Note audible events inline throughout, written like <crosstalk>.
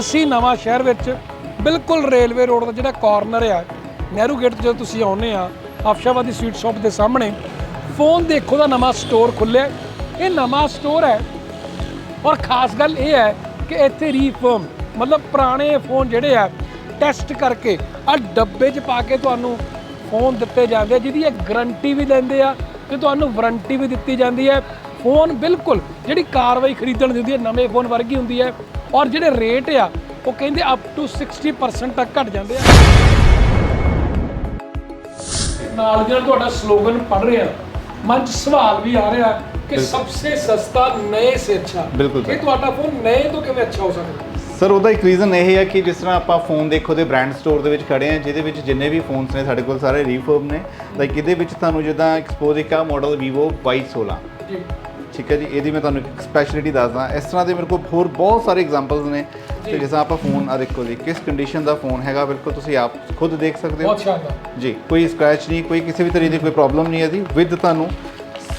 ਅਸੀਂ ਨਵਾਂ ਸ਼ਹਿਰ ਵਿੱਚ ਬਿਲਕੁਲ ਰੇਲਵੇ ਰੋਡ ਦਾ ਜਿਹੜਾ ਕਾਰਨਰ ਆ, ਨਹਿਰੂ ਗੇਟ ਜਦੋਂ ਤੁਸੀਂ ਆਉਂਦੇ ਆ, ਆਫਸ਼ਾਬਾਦੀ ਸਵੀਟ ਸ਼ਾਪ ਦੇ ਸਾਹਮਣੇ ਫੋਨ ਦੇਖੋ ਦਾ ਨਵਾਂ ਸਟੋਰ ਖੁੱਲਿਆ ਇਹ ਨਵਾਂ ਸਟੋਰ ਹੈ ਔਰ ਖਾਸ ਗੱਲ ਇਹ ਹੈ ਕਿ ਇੱਥੇ ਰੀਫਰਮ ਮਤਲਬ ਪੁਰਾਣੇ ਫੋਨ ਜਿਹੜੇ ਆ ਟੈਸਟ ਕਰਕੇ ਆ ਡੱਬੇ 'ਚ ਪਾ ਕੇ ਤੁਹਾਨੂੰ ਫੋਨ ਦਿੱਤੇ ਜਾਂਦੇ ਆ, ਜਿਹਦੀ ਇਹ ਗਰੰਟੀ ਵੀ ਲੈਂਦੇ ਆ ਤੇ ਤੁਹਾਨੂੰ ਵਾਰੰਟੀ ਵੀ ਦਿੱਤੀ ਜਾਂਦੀ ਹੈ। ਫੋਨ ਬਿਲਕੁਲ ਜਿਹੜੀ ਕਾਰਵਾਈ ਖਰੀਦਣ ਦੀ ਹੁੰਦੀ ਹੈ, ਨਵੇਂ ਫੋਨ ਵਰਗੀ ਹੁੰਦੀ ਹੈ। ਔਰ ਜਿਹੜੇ ਰੇਟ ਆ ਉਹ ਕਹਿੰਦੇ ਅਪ ਟੂ 60% ਤੱਕ ਘਟ ਜਾਂਦੇ ਆ। ਨਾਲ ਜਿਹੜਾ ਤੁਹਾਡਾ ਸਲੋਗਨ ਪੜ ਰਿਹਾ ਮਨ 'ਚ ਸਵਾਲ ਵੀ ਆ ਰਿਹਾ ਕਿ ਸਭ ਤੋਂ ਸਸਤਾ ਨਏ ਸੇ ਅੱਛਾ ਬਿਲਕੁਲ। ਇਹ ਤੁਹਾਡਾ ਫੋਨ ਨਏ ਤੋਂ ਕਿਵੇਂ ਅੱਛਾ ਹੋ ਸਕਦਾ? ਸਰ ਉਹਦਾ ਇੱਕ ਰੀਜ਼ਨ ਇਹ ਹੈ ਕਿ ਜਿਸ ਤਰ੍ਹਾਂ ਆਪਾਂ ਫੋਨ ਦੇਖੋ ਦੇ ਬ੍ਰਾਂਡ ਸਟੋਰ ਦੇ ਵਿੱਚ ਖੜੇ ਆ ਜਿਹਦੇ ਵਿੱਚ ਜਿੰਨੇ ਵੀ ਫੋਨਸ ਨੇ ਸਾਡੇ ਕੋਲ ਸਾਰੇ ਰੀਫਰਬ ਨੇ ਲਾਈਕ ਇਹਦੇ ਵਿੱਚ ਤੁਹਾਨੂੰ ਜਿੱਦਾਂ ਐਕਸਪੋਜ਼ ਇੱਕ ਆ ਮਾਡਲ Vivo Y16 ਜੀ। ਠੀਕ ਹੈ ਜੀ ਇਹਦੀ ਮੈਂ ਤੁਹਾਨੂੰ ਇੱਕ ਸਪੈਸ਼ਲਿਟੀ ਦੱਸਦਾ। ਇਸ ਤਰ੍ਹਾਂ ਦੇ ਮੇਰੇ ਕੋਲ ਹੋਰ ਬਹੁਤ ਸਾਰੇ ਐਗਜ਼ਾਮਪਲਸ ਨੇ। ਤੇ ਜਿਸ ਤਰ੍ਹਾਂ ਆਪਾਂ ਫੋਨ ਆ ਦੇਖੋ ਜੀ ਕਿਸ ਕੰਡੀਸ਼ਨ ਦਾ ਫੋਨ ਹੈਗਾ ਬਿਲਕੁਲ ਤੁਸੀਂ ਆਪ ਖੁਦ ਦੇਖ ਸਕਦੇ ਹੋ। ਬਹੁਤ ਸ਼ਾਨਦਾਰ। ਜੀ ਕੋਈ ਸਕ੍ਰੈਚ ਨਹੀਂ ਕੋਈ ਕਿਸੇ ਵੀ ਤਰੀਕੇ ਦੀ ਕੋਈ ਪ੍ਰੋਬਲਮ ਨਹੀਂ ਹੈ ਜੀ। ਵਿਦ ਤੁਹਾਨੂੰ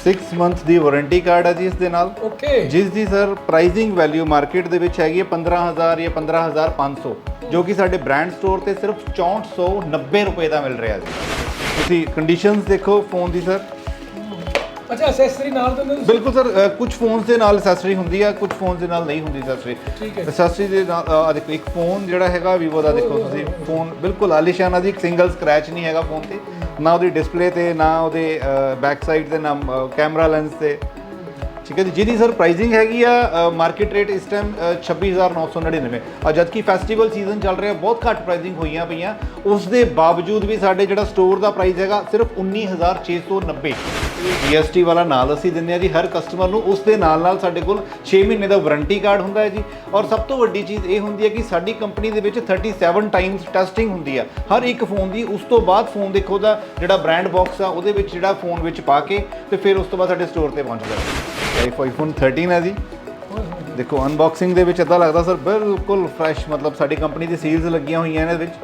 6 ਮੰਥ ਦੀ ਵਾਰੰਟੀ ਕਾਰਡ ਹੈ ਜੀ ਇਸ ਦੇ ਨਾਲ। ਓਕੇ ਜਿਸ ਦੀ ਸਰ ਪ੍ਰਾਈਸਿੰਗ ਵੈਲਿਊ ਮਾਰਕੀਟ ਦੇ ਵਿੱਚ ਹੈਗੀ ਹੈ 15000 ਜਾਂ 15500 ਜੋ ਕਿ ਸਾਡੇ ਬ੍ਰਾਂਡ ਸਟੋਰ ਤੇ ਸਿਰਫ 6490 ਰੁਪਏ ਦਾ ਮਿਲ ਰਿਹਾ ਜੀ। ਤੁਸੀਂ ਕੰਡੀਸ਼ਨਸ ਦੇਖੋ ਫੋਨ ਦੀ ਸਰ ਅੱਛਾ ਐਕਸੈਸਰੀ ਨਾਲ ਦਿੰਦੇ ਤੁਸੀਂ ਬਿਲਕੁਲ ਸਰ ਕੁਝ ਫੋਨਸ ਦੇ ਨਾਲ ਐਕਸੈਸਰੀ ਹੁੰਦੀ ਹੈ ਕੁਝ ਫੋਨਸ ਦੇ ਨਾਲ ਨਹੀਂ ਹੁੰਦੀ ਐਕਸੈਸਰੀ ਠੀਕ ਹੈ। ਐਕਸੈਸਰੀ ਦੇ ਨਾਲ ਆਹ ਦੇਖੋ ਇੱਕ ਫੋਨ ਜਿਹੜਾ ਹੈਗਾ Vivo ਦਾ ਦੇਖੋ ਤੁਸੀਂ ਫੋਨ ਬਿਲਕੁਲ ਆਲੀਸ਼ਾਨ ਆ ਇੱਕ ਸਿੰਗਲ ਸਕ੍ਰੈਚ ਨਹੀਂ ਹੈਗਾ ਫੋਨ ਤੇ। ਨਾ ਉਹਦੀ ਡਿਸਪਲੇ ਤੇ ਨਾ ਉਹਦੇ ਬੈਕ ਸਾਈਡ ਤੇ ਨਾ ਕੈਮਰਾ ਲੈਂਸ ਤੇ। ਠੀਕ ਹੈ ਜੀ। ਜਿਹਦੀ ਸਰ ਪ੍ਰਾਈਸਿੰਗ ਹੈਗੀ ਆ ਮਾਰਕੀਟ ਰੇਟ ਇਸ ਟਾਈਮ 26999 ਆ ਜਦ ਕਿ ਫੈਸਟੀਵਲ ਸੀਜ਼ਨ ਚੱਲ ਰਿਹਾ, ਬਹੁਤ ਘੱਟ ਪ੍ਰਾਈਸਿੰਗ ਹੋਈਆਂ ਪਈਆਂ। ਉਸ ਦੇ ਬਾਵਜੂਦ ਵੀ ਸਾਡੇ ਜਿਹੜਾ ਸਟੋਰ ਦਾ ਪ੍ਰਾਈਸ ਹੈਗਾ, ਸਿਰਫ 19690 GST ਵਾਲਾ ਨਾਲ ਅਸੀਂ ਦਿੰਦੇ ਆ ਜੀ, ਹਰ ਕਸਟਮਰ ਨੂੰ ਉਸ ਦੇ ਨਾਲ ਨਾਲ ਸਾਡੇ ਕੋਲ 6 ਮਹੀਨੇ ਦਾ ਵਾਰੰਟੀ ਕਾਰਡ ਹੁੰਦਾ ਹੈ ਜੀ। ਔਰ ਸਭ ਤੋਂ ਵੱਡੀ ਚੀਜ਼ ਇਹ ਹੁੰਦੀ ਹੈ ਕਿ ਸਾਡੀ ਕੰਪਨੀ ਦੇ ਵਿੱਚ 37 ਟਾਈਮਸ ਟੈਸਟਿੰਗ ਹੁੰਦੀ ਆ। ਹਰ ਇੱਕ ਫੋਨ ਦੀ, ਉਸ ਤੋਂ ਬਾਅਦ ਫੋਨ ਦੇਖੋ ਦਾ ਜਿਹੜਾ ਬ੍ਰਾਂਡ ਬਾਕਸ ਆ, ਉਹਦੇ ਵਿੱਚ ਜਿਹੜਾ ਫੋਨ ਵਿੱਚ ਪਾ ਕੇ ਤੇ ਫਿਰ ਉਸ ਤੋਂ ਬਾਅਦ ਸਾਡੇ ਸਟੋਰ ਤੇ ਪਹੁੰਚਦਾ ਹੈ। ਇਹ ਆਈਫੋਨ 13 ਹੈ ਜੀ। ਦੇਖੋ ਅਨਬਾਕਸਿੰਗ ਦੇ ਵਿੱਚ ਇਦਾਂ ਲੱਗਦਾ ਸਰ ਬਿਲਕੁਲ ਫਰੈਸ਼ ਮਤਲਬ ਸਾਡੀ ਕੰਪਨੀ ਦੀ ਸੀਲਸ ਲੱਗੀਆਂ ਹੋਈਆਂ ਇਹਨਾਂ ਦੇ ਵਿੱਚ।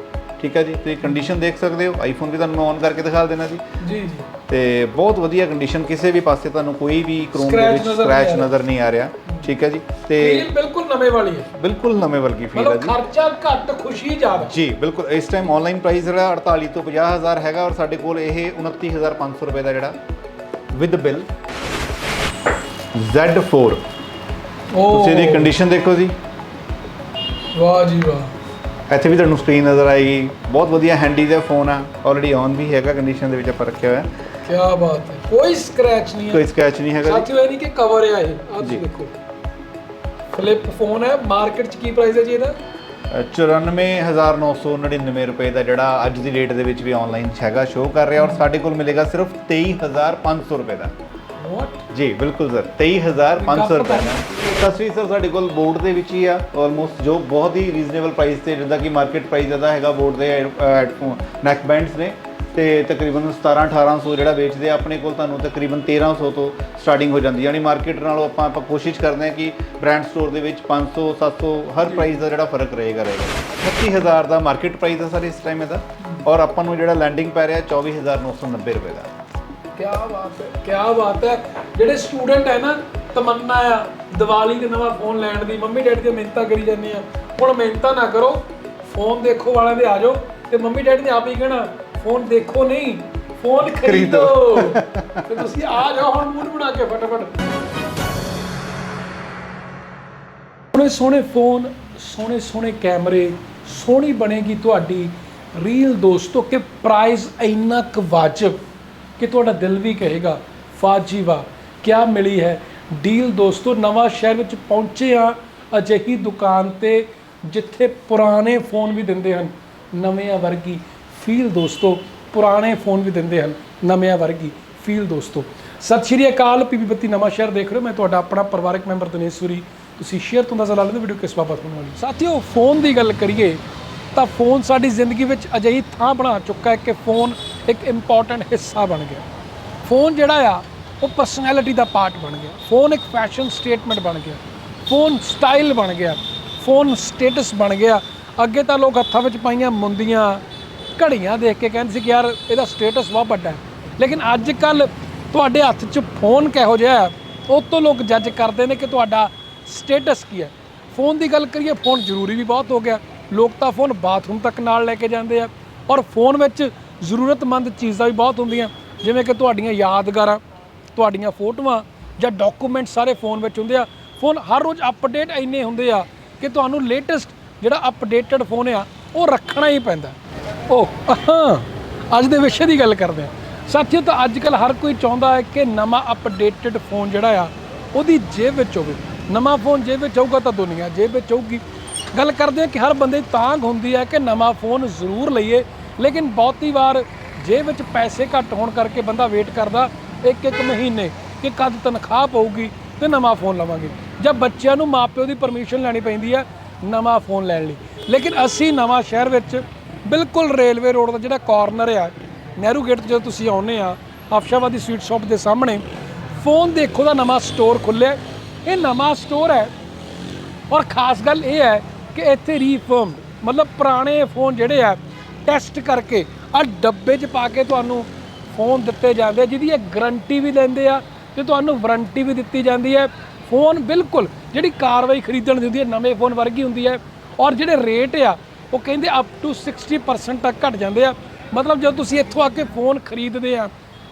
ਠੀਕ ਹੈ ਜੀ ਤੁਸੀਂ ਕੰਡੀਸ਼ਨ ਦੇਖ ਸਕਦੇ ਹੋ। ਆਈਫੋਨ ਵੀ ਤੁਹਾਨੂੰ ਮੈਂ ਔਨ ਕਰਕੇ ਦਿਖਾ ਦੇਣਾ ਜੀ। ਜੀ ਜੀ। ਤੇ ਬਹੁਤ ਵਧੀਆ ਕੰਡੀਸ਼ਨ ਕਿਸੇ ਵੀ ਪਾਸੇ ਤੁਹਾਨੂੰ ਕੋਈ ਵੀ ਕ੍ਰੋਮ ਦੇ ਵਿੱਚ ਸਕ੍ਰੈਚ। ਨਜ਼ਰ ਨਹੀਂ ਆ ਰਿਹਾ। ਠੀਕ ਹੈ ਜੀ ਤੇ ਫੀਲ ਬਿਲਕੁਲ ਨਵੇਂ ਵਾਲੀ ਹੈ। ਬਿਲਕੁਲ ਨਵੇਂ ਵਰਗੀ ਫੀਲ ਹੈ ਜੀ। ਖਰਚਾ ਘੱਟ ਖੁਸ਼ੀ ਜ਼ਿਆਦਾ। ਜੀ ਬਿਲਕੁਲ ਇਸ ਟਾਈਮ ਆਨਲਾਈਨ ਪ੍ਰਾਈਸ ਜਿਹੜਾ 48 ਤੋਂ 50000 ਹੈਗਾ ਔਰ ਸਾਡੇ ਕੋਲ ਇਹ 29500 ਰੁਪਏ ਦਾ ਜਿਹੜਾ ਵਿਦ ਬਿਲ Z4 ਓ। ਤੁਸੀਂ ਇਹਦੀ ਕੰਡੀਸ਼ਨ ਦੇਖੋ ਜੀ। ਵਾਹ ਜੀ ਵਾਹ। ਇੱਥੇ ਵੀ ਤੁਹਾਨੂੰ ਸਕਰੀਨ ਨਜ਼ਰ ਆਏਗੀ। ਬਹੁਤ ਵਧੀਆ ਹੈਂਡੀ ਦਾ ਫੋਨ ਆ। ਆਲਰੇਡੀ ਔਨ ਵੀ ਹੈਗਾ ਕੰਡੀਸ਼ਨ ਦੇ ਵਿੱਚ ਆਪਾਂ ਰੱਖਿਆ ਹੋਇਆ। ਕੀ ਬਾਤ ਹੈ। ਕੋਈ ਸਕ੍ਰੈਚ ਨਹੀਂ ਕੋਈ ਹੈ ਸਕ੍ਰੈਚ ਨਹੀਂ ਹੈਗਾ ਸਾਥੀਓ ਇਹ ਨਹੀਂ ਕਿ ਕਵਰ ਹੈ ਇਹ। ਆਹ। ਦੇਖੋ। ਫਲਿੱਪ ਫੋਨ ਹੈ। ਮਾਰਕੀਟ 'ਚ ਕੀ ਪ੍ਰਾਈਸ ਹੈ ਜੀ ਇਹਦਾ? 94999 ਰੁਪਏ ਦਾ ਜਿਹੜਾ ਅੱਜ ਦੀ ਡੇਟ ਦੇ ਵਿੱਚ ਵੀ ਆਨਲਾਈਨ ਹੈਗਾ ਸ਼ੋਅ ਕਰ ਰਿਹਾ। ਔਰ ਸਾਡੇ ਕੋਲ ਮਿਲੇਗਾ ਸਿਰਫ 23500 ਰੁਪਏ ਦਾ। ਵਾਟ ਜੀ ਬਿਲਕੁਲ ਸਰ 23500 ਰੁਪਏ। ਦਾ ਤਸਵੀਰ ਸਰ ਸਾਡੇ ਕੋਲ ਬੋਰਡ ਦੇ ਵਿੱਚ ਹੀ ਆ ਆਲਮੋਸਟ ਜੋ ਬਹੁਤ ਹੀ ਰੀਜ਼ਨੇਬਲ ਪ੍ਰਾਈਸ ਤੇ ਜਿੱਦਾਂ ਕਿ ਮਾਰਕੀਟ ਪ੍ਰਾਈਸ ਜ਼ਿਆਦਾ ਹੈਗਾ ਬੋਰਡ ਦੇ ਹੈਡਫੋਨ ਨੈਕ ਬੈਂਡਸ ਨੇ ਤੇ ਤਕਰੀਬਨ 17 1800 ਜਿਹੜਾ ਵੇਚਦੇ ਆ ਆਪਣੇ ਕੋਲ ਤੁਹਾਨੂੰ ਤਕਰੀਬਨ 1300 ਤੋਂ ਸਟਾਰਟਿੰਗ ਹੋ ਜਾਂਦੀ ਯਾਨੀ ਮਾਰਕੀਟ ਨਾਲੋਂ ਆਪਾਂ ਆਪਾਂ ਕੋਸ਼ਿਸ਼ ਕਰਦੇ ਹਾਂ ਕਿ ਬ੍ਰਾਂਡ ਸਟੋਰ ਦੇ ਵਿੱਚ 500 700 ਹਰ ਪ੍ਰਾਈਸ ਦਾ ਜਿਹੜਾ ਫ਼ਰਕ ਰਹੇਗਾ ਰਹੇਗਾ। 38000 ਦਾ ਮਾਰਕੀਟ ਪ੍ਰਾਈਸ ਹੈ ਸਰ ਇਸ ਟਾਈਮ ਇਹਦਾ ਔਰ ਆਪਾਂ ਨੂੰ ਜਿਹੜਾ ਲੈਂਡਿੰਗ ਪੈ ਰਿਹਾ 24990 ਰੁਪਏ ਦਾ। ਕੀ ਬਾਤ ਹੈ ਕੀ ਬਾਤ ਹੈ। ਜਿਹੜੇ ਸਟੂਡੈਂਟ ਹੈ ਨਾ ਤਮੰਨਾ ਆ। ਦੀਵਾਲੀ ਤੇ ਨਵਾਂ ਫੋਨ ਲੈਣ ਦੀ। ਮੰਮੀ ਡੈਡੀ ਤੇ ਮਿਹਨਤਾਂ ਕਰੀ ਜਾਂਦੇ ਆ। ਹੁਣ ਮਿਹਨਤਾਂ ਨਾ ਕਰੋ। ਫੋਨ ਦੇਖੋ ਵਾਲਿਆਂ ਦੇ ਆ ਜਾਓ। ਤੇ ਮੰਮੀ ਡੈਡੀ ਨੇ ਆਪ ਹੀ ਕਹਿਣਾ ਫੋਨ ਦੇਖੋ ਨਹੀਂ ਫੋਨ ਖਰੀਦੋ। ਤੇ ਤੁਸੀਂ ਆ ਜਾਓ ਹੁਣ ਮੂਡ ਬਣਾ ਕੇ ਫਟਾਫਟ। ਸੋਹਣੇ ਸੋਹਣੇ ਫੋਨ ਸੋਹਣੇ ਸੋਹਣੇ ਕੈਮਰੇ ਸੋਹਣੀ ਬਣੇਗੀ ਤੁਹਾਡੀ ਰੀਲ ਦੋਸਤੋ ਕਿ ਪ੍ਰਾਈਸ ਇੰਨਾ ਕੁ ਵਾਜਬ। ਕਿ ਤੁਹਾਡਾ ਦਿਲ ਵੀ ਕਹੇਗਾ, ਫਾਜੀ ਵਾ ਕਿਆ ਮਿਲੀ ਹੈ? ਡੀਲ ਦੋਸਤੋ, ਨਵਾਂ ਸ਼ਹਿਰ ਵਿੱਚ ਪਹੁੰਚੇ ਆ ਅਜਿਹੀ ਦੁਕਾਨ ਤੇ ਜਿੱਥੇ ਪੁਰਾਣੇ ਫੋਨ ਵੀ ਦਿੰਦੇ ਹਨ, ਨਵਿਆਂ ਵਰਗੀ ਫੀਲ ਦੋਸਤੋ, ਪੁਰਾਣੇ ਫੋਨ ਵੀ ਦਿੰਦੇ ਹਨ, ਨਵਿਆਂ ਵਰਗੀ ਫੀਲ ਦੋਸਤੋ। ਸਤਿ ਸ਼੍ਰੀ ਅਕਾਲ ਪੀਪੀ ਬੱਤੀ ਨਵਾਂ ਸ਼ਹਿਰ ਦੇਖ ਰਹੇ ਹੋ, ਮੈਂ ਤੁਹਾਡਾ ਆਪਣਾ ਪਰਿਵਾਰਕ ਮੈਂਬਰ ਦਿਨੇਸ਼ਵਰੀ ਤੁਸੀਂ ਸ਼ੇਅਰ ਤੋਂ ਅੰਦਾਜ਼ਾ ਲਾ ਲੈਂਦੇ ਵੀਡੀਓ ਕਿਸ ਬਾਬਤ ਹੋਣ ਵਾਲੀ ਸਾਥੀਓ, ਫੋਨ ਦੀ ਗੱਲ ਕਰੀਏ ਤਾਂ ਫੋਨ ਸਾਡੀ ਜ਼ਿੰਦਗੀ ਵਿੱਚ ਅਜਿਹੀ ਥਾਂ ਬਣਾ ਚੁੱਕਾ ਹੈ ਕਿ ਫੋਨ ਇੱਕ ਇੰਪੋਰਟੈਂਟ ਹਿੱਸਾ ਬਣ ਗਿਆ। ਫੋਨ ਜਿਹੜਾ ਆ, ਉਹ ਪਰਸਨੈਲਿਟੀ ਦਾ ਪਾਰਟ ਬਣ ਗਿਆ। ਫੋਨ ਇੱਕ ਫੈਸ਼ਨ ਸਟੇਟਮੈਂਟ ਬਣ ਗਿਆ। ਫੋਨ ਸਟਾਈਲ ਬਣ ਗਿਆ। ਫੋਨ ਸਟੇਟਸ ਬਣ ਗਿਆ। ਅੱਗੇ ਤਾਂ ਲੋਕ ਹੱਥਾਂ ਵਿੱਚ ਪਾਈਆਂ ਮੁੰਦੀਆਂ, ਘੜੀਆਂ ਦੇਖ ਕੇ ਕਹਿੰਦੇ ਸੀ ਕਿ ਯਾਰ ਇਹਦਾ ਸਟੇਟਸ ਬਹੁਤ ਵੱਡਾ ਹੈ। ਲੇਕਿਨ ਅੱਜ ਕੱਲ ਤੁਹਾਡੇ ਹੱਥ 'ਚ ਫੋਨ ਕਿਹੋ ਜਿਹਾ ਹੈ? ਉਹ ਤੋਂ ਲੋਕ ਜੱਜ ਕਰਦੇ ਨੇ ਕਿ ਤੁਹਾਡਾ ਸਟੇਟਸ ਕੀ ਹੈ। ਫੋਨ ਦੀ ਗੱਲ ਕਰੀਏ, ਫੋਨ ਜ਼ਰੂਰੀ ਵੀ ਬਹੁਤ ਹੋ ਗਿਆ। ਲੋਕ ਤਾਂ ਫੋਨ ਬਾਥਰੂਮ ਤੱਕ ਨਾਲ ਲੈ ਕੇ ਜਾਂਦੇ ਆ। ਔਰ ਫੋਨ ਵਿੱਚ ਜ਼ਰੂਰਤਮੰਦ ਚੀਜ਼ਾਂ ਵੀ ਬਹੁਤ ਹੁੰਦੀਆਂ। ਜਿਵੇਂ ਕਿ ਤੁਹਾਡੀਆਂ ਯਾਦਗਾਰਾਂ, ਤੁਹਾਡੀਆਂ ਫੋਟੋਆਂ ਜਾਂ ਡਾਕੂਮੈਂਟ ਸਾਰੇ ਫੋਨ ਵਿੱਚ ਹੁੰਦੇ ਆ। ਫੋਨ ਹਰ ਰੋਜ਼ ਅਪਡੇਟ ਇੰਨੇ ਹੁੰਦੇ ਆ ਕਿ ਤੁਹਾਨੂੰ ਲੇਟੈਸਟ ਜਿਹੜਾ ਅਪਡੇਟਡ ਫੋਨ ਆ, ਉਹ ਰੱਖਣਾ ਹੀ ਪੈਂਦਾ। ਉਹ ਅੱਜ ਦੇ ਵਿਸ਼ੇ ਦੀ ਗੱਲ ਕਰਦੇ ਆ। ਸਾਥੀਓ, ਤਾਂ ਅੱਜ ਕੱਲ ਹਰ ਕੋਈ ਚਾਹੁੰਦਾ ਹੈ ਕਿ ਨਵਾਂ ਅਪਡੇਟਡ ਫੋਨ ਜਿਹੜਾ ਆ, ਉਹਦੀ ਜੇਬ ਵਿੱਚ ਹੋਵੇ। ਨਵਾਂ ਫੋਨ ਜੇਬ ਵਿੱਚ ਹੋਊਗਾ ਤਾਂ ਦੁਨੀਆ ਜੇਬ ਵਿੱਚ ਹੋਊਗੀ। ਗੱਲ ਕਰਦੇ ਹਾਂ ਕਿ ਹਰ ਬੰਦੇ ਤਾਂਗ ਹੁੰਦੀ ਹੈ ਕਿ ਨਵਾਂ ਫੋਨ ਜ਼ਰੂਰ ਲਈਏ, ਲੇਕਿਨ ਬਹੁਤੀ ਵਾਰ ਜੇਬ ਵਿੱਚ ਪੈਸੇ ਘੱਟ ਹੋਣ ਕਰਕੇ ਬੰਦਾ ਵੇਟ ਕਰਦਾ, ਇੱਕ ਇੱਕ ਮਹੀਨੇ ਕਿ ਕਦ ਤਨਖਾਹ ਪਊਗੀ ਤੇ ਨਵਾਂ ਫੋਨ ਲਵਾਂਗੇ। ਜਾਂ ਬੱਚਿਆਂ ਨੂੰ ਮਾਪਿਓ ਦੀ ਪਰਮਿਸ਼ਨ ਲੈਣੀ ਪੈਂਦੀ ਹੈ ਨਵਾਂ ਫੋਨ ਲੈਣ ਲਈ। ਲੇਕਿਨ ਅਸੀਂ ਨਵਾਂ ਸ਼ਹਿਰ ਵਿੱਚ ਬਿਲਕੁਲ ਰੇਲਵੇ ਰੋਡ ਦਾ ਜਿਹੜਾ ਕਾਰਨਰ ਆ, ਨਹਿਰੂ ਗੇਟ ਤੋਂ ਜਦੋਂ ਤੁਸੀਂ ਆਉਂਦੇ ਆ ਆਫਸ਼ਾਬਾਦੀ ਸਵੀਟ ਸ਼ਾਪ ਦੇ ਸਾਹਮਣੇ, ਫੋਨ ਦੇਖੋ ਦਾ ਨਵਾਂ ਸਟੋਰ ਖੁੱਲਿਆ ਇਹ ਨਵਾਂ ਸਟੋਰ ਹੈ ਔਰ ਖਾਸ ਗੱਲ ਇਹ ਹੈ ਕਿ ਇੱਥੇ ਰੀਫਰਮ ਮਤਲਬ ਪੁਰਾਣੇ ਫੋਨ ਜਿਹੜੇ ਆ ਟੈਸਟ ਕਰਕੇ ਆ ਡੱਬੇ 'ਚ ਪਾ ਕੇ ਤੁਹਾਨੂੰ ਫੋਨ ਦਿੱਤੇ ਜਾਂਦੇ ਆ, ਜਿਹਦੀ ਇਹ ਗਰੰਟੀ ਵੀ ਲੈਂਦੇ ਆ ਤੇ ਤੁਹਾਨੂੰ ਵਾਰੰਟੀ ਵੀ ਦਿੱਤੀ ਜਾਂਦੀ ਹੈ। ਫੋਨ ਬਿਲਕੁਲ ਜਿਹੜੀ ਕਾਰਵਾਈ ਖਰੀਦਣ ਦੀ ਹੁੰਦੀ ਹੈ, ਨਵੇਂ ਫੋਨ ਵਰਗੀ ਹੁੰਦੀ ਹੈ ਔਰ ਜਿਹੜੇ ਰੇਟ ਆ, ਉਹ ਕਹਿੰਦੇ ਅਪ ਟੂ 60% ਤੱਕ ਘਟ ਜਾਂਦੇ ਆ। ਮਤਲਬ ਜਦੋਂ ਤੁਸੀਂ ਇੱਥੋਂ ਆ ਕੇ ਫੋਨ ਖਰੀਦਦੇ ਆ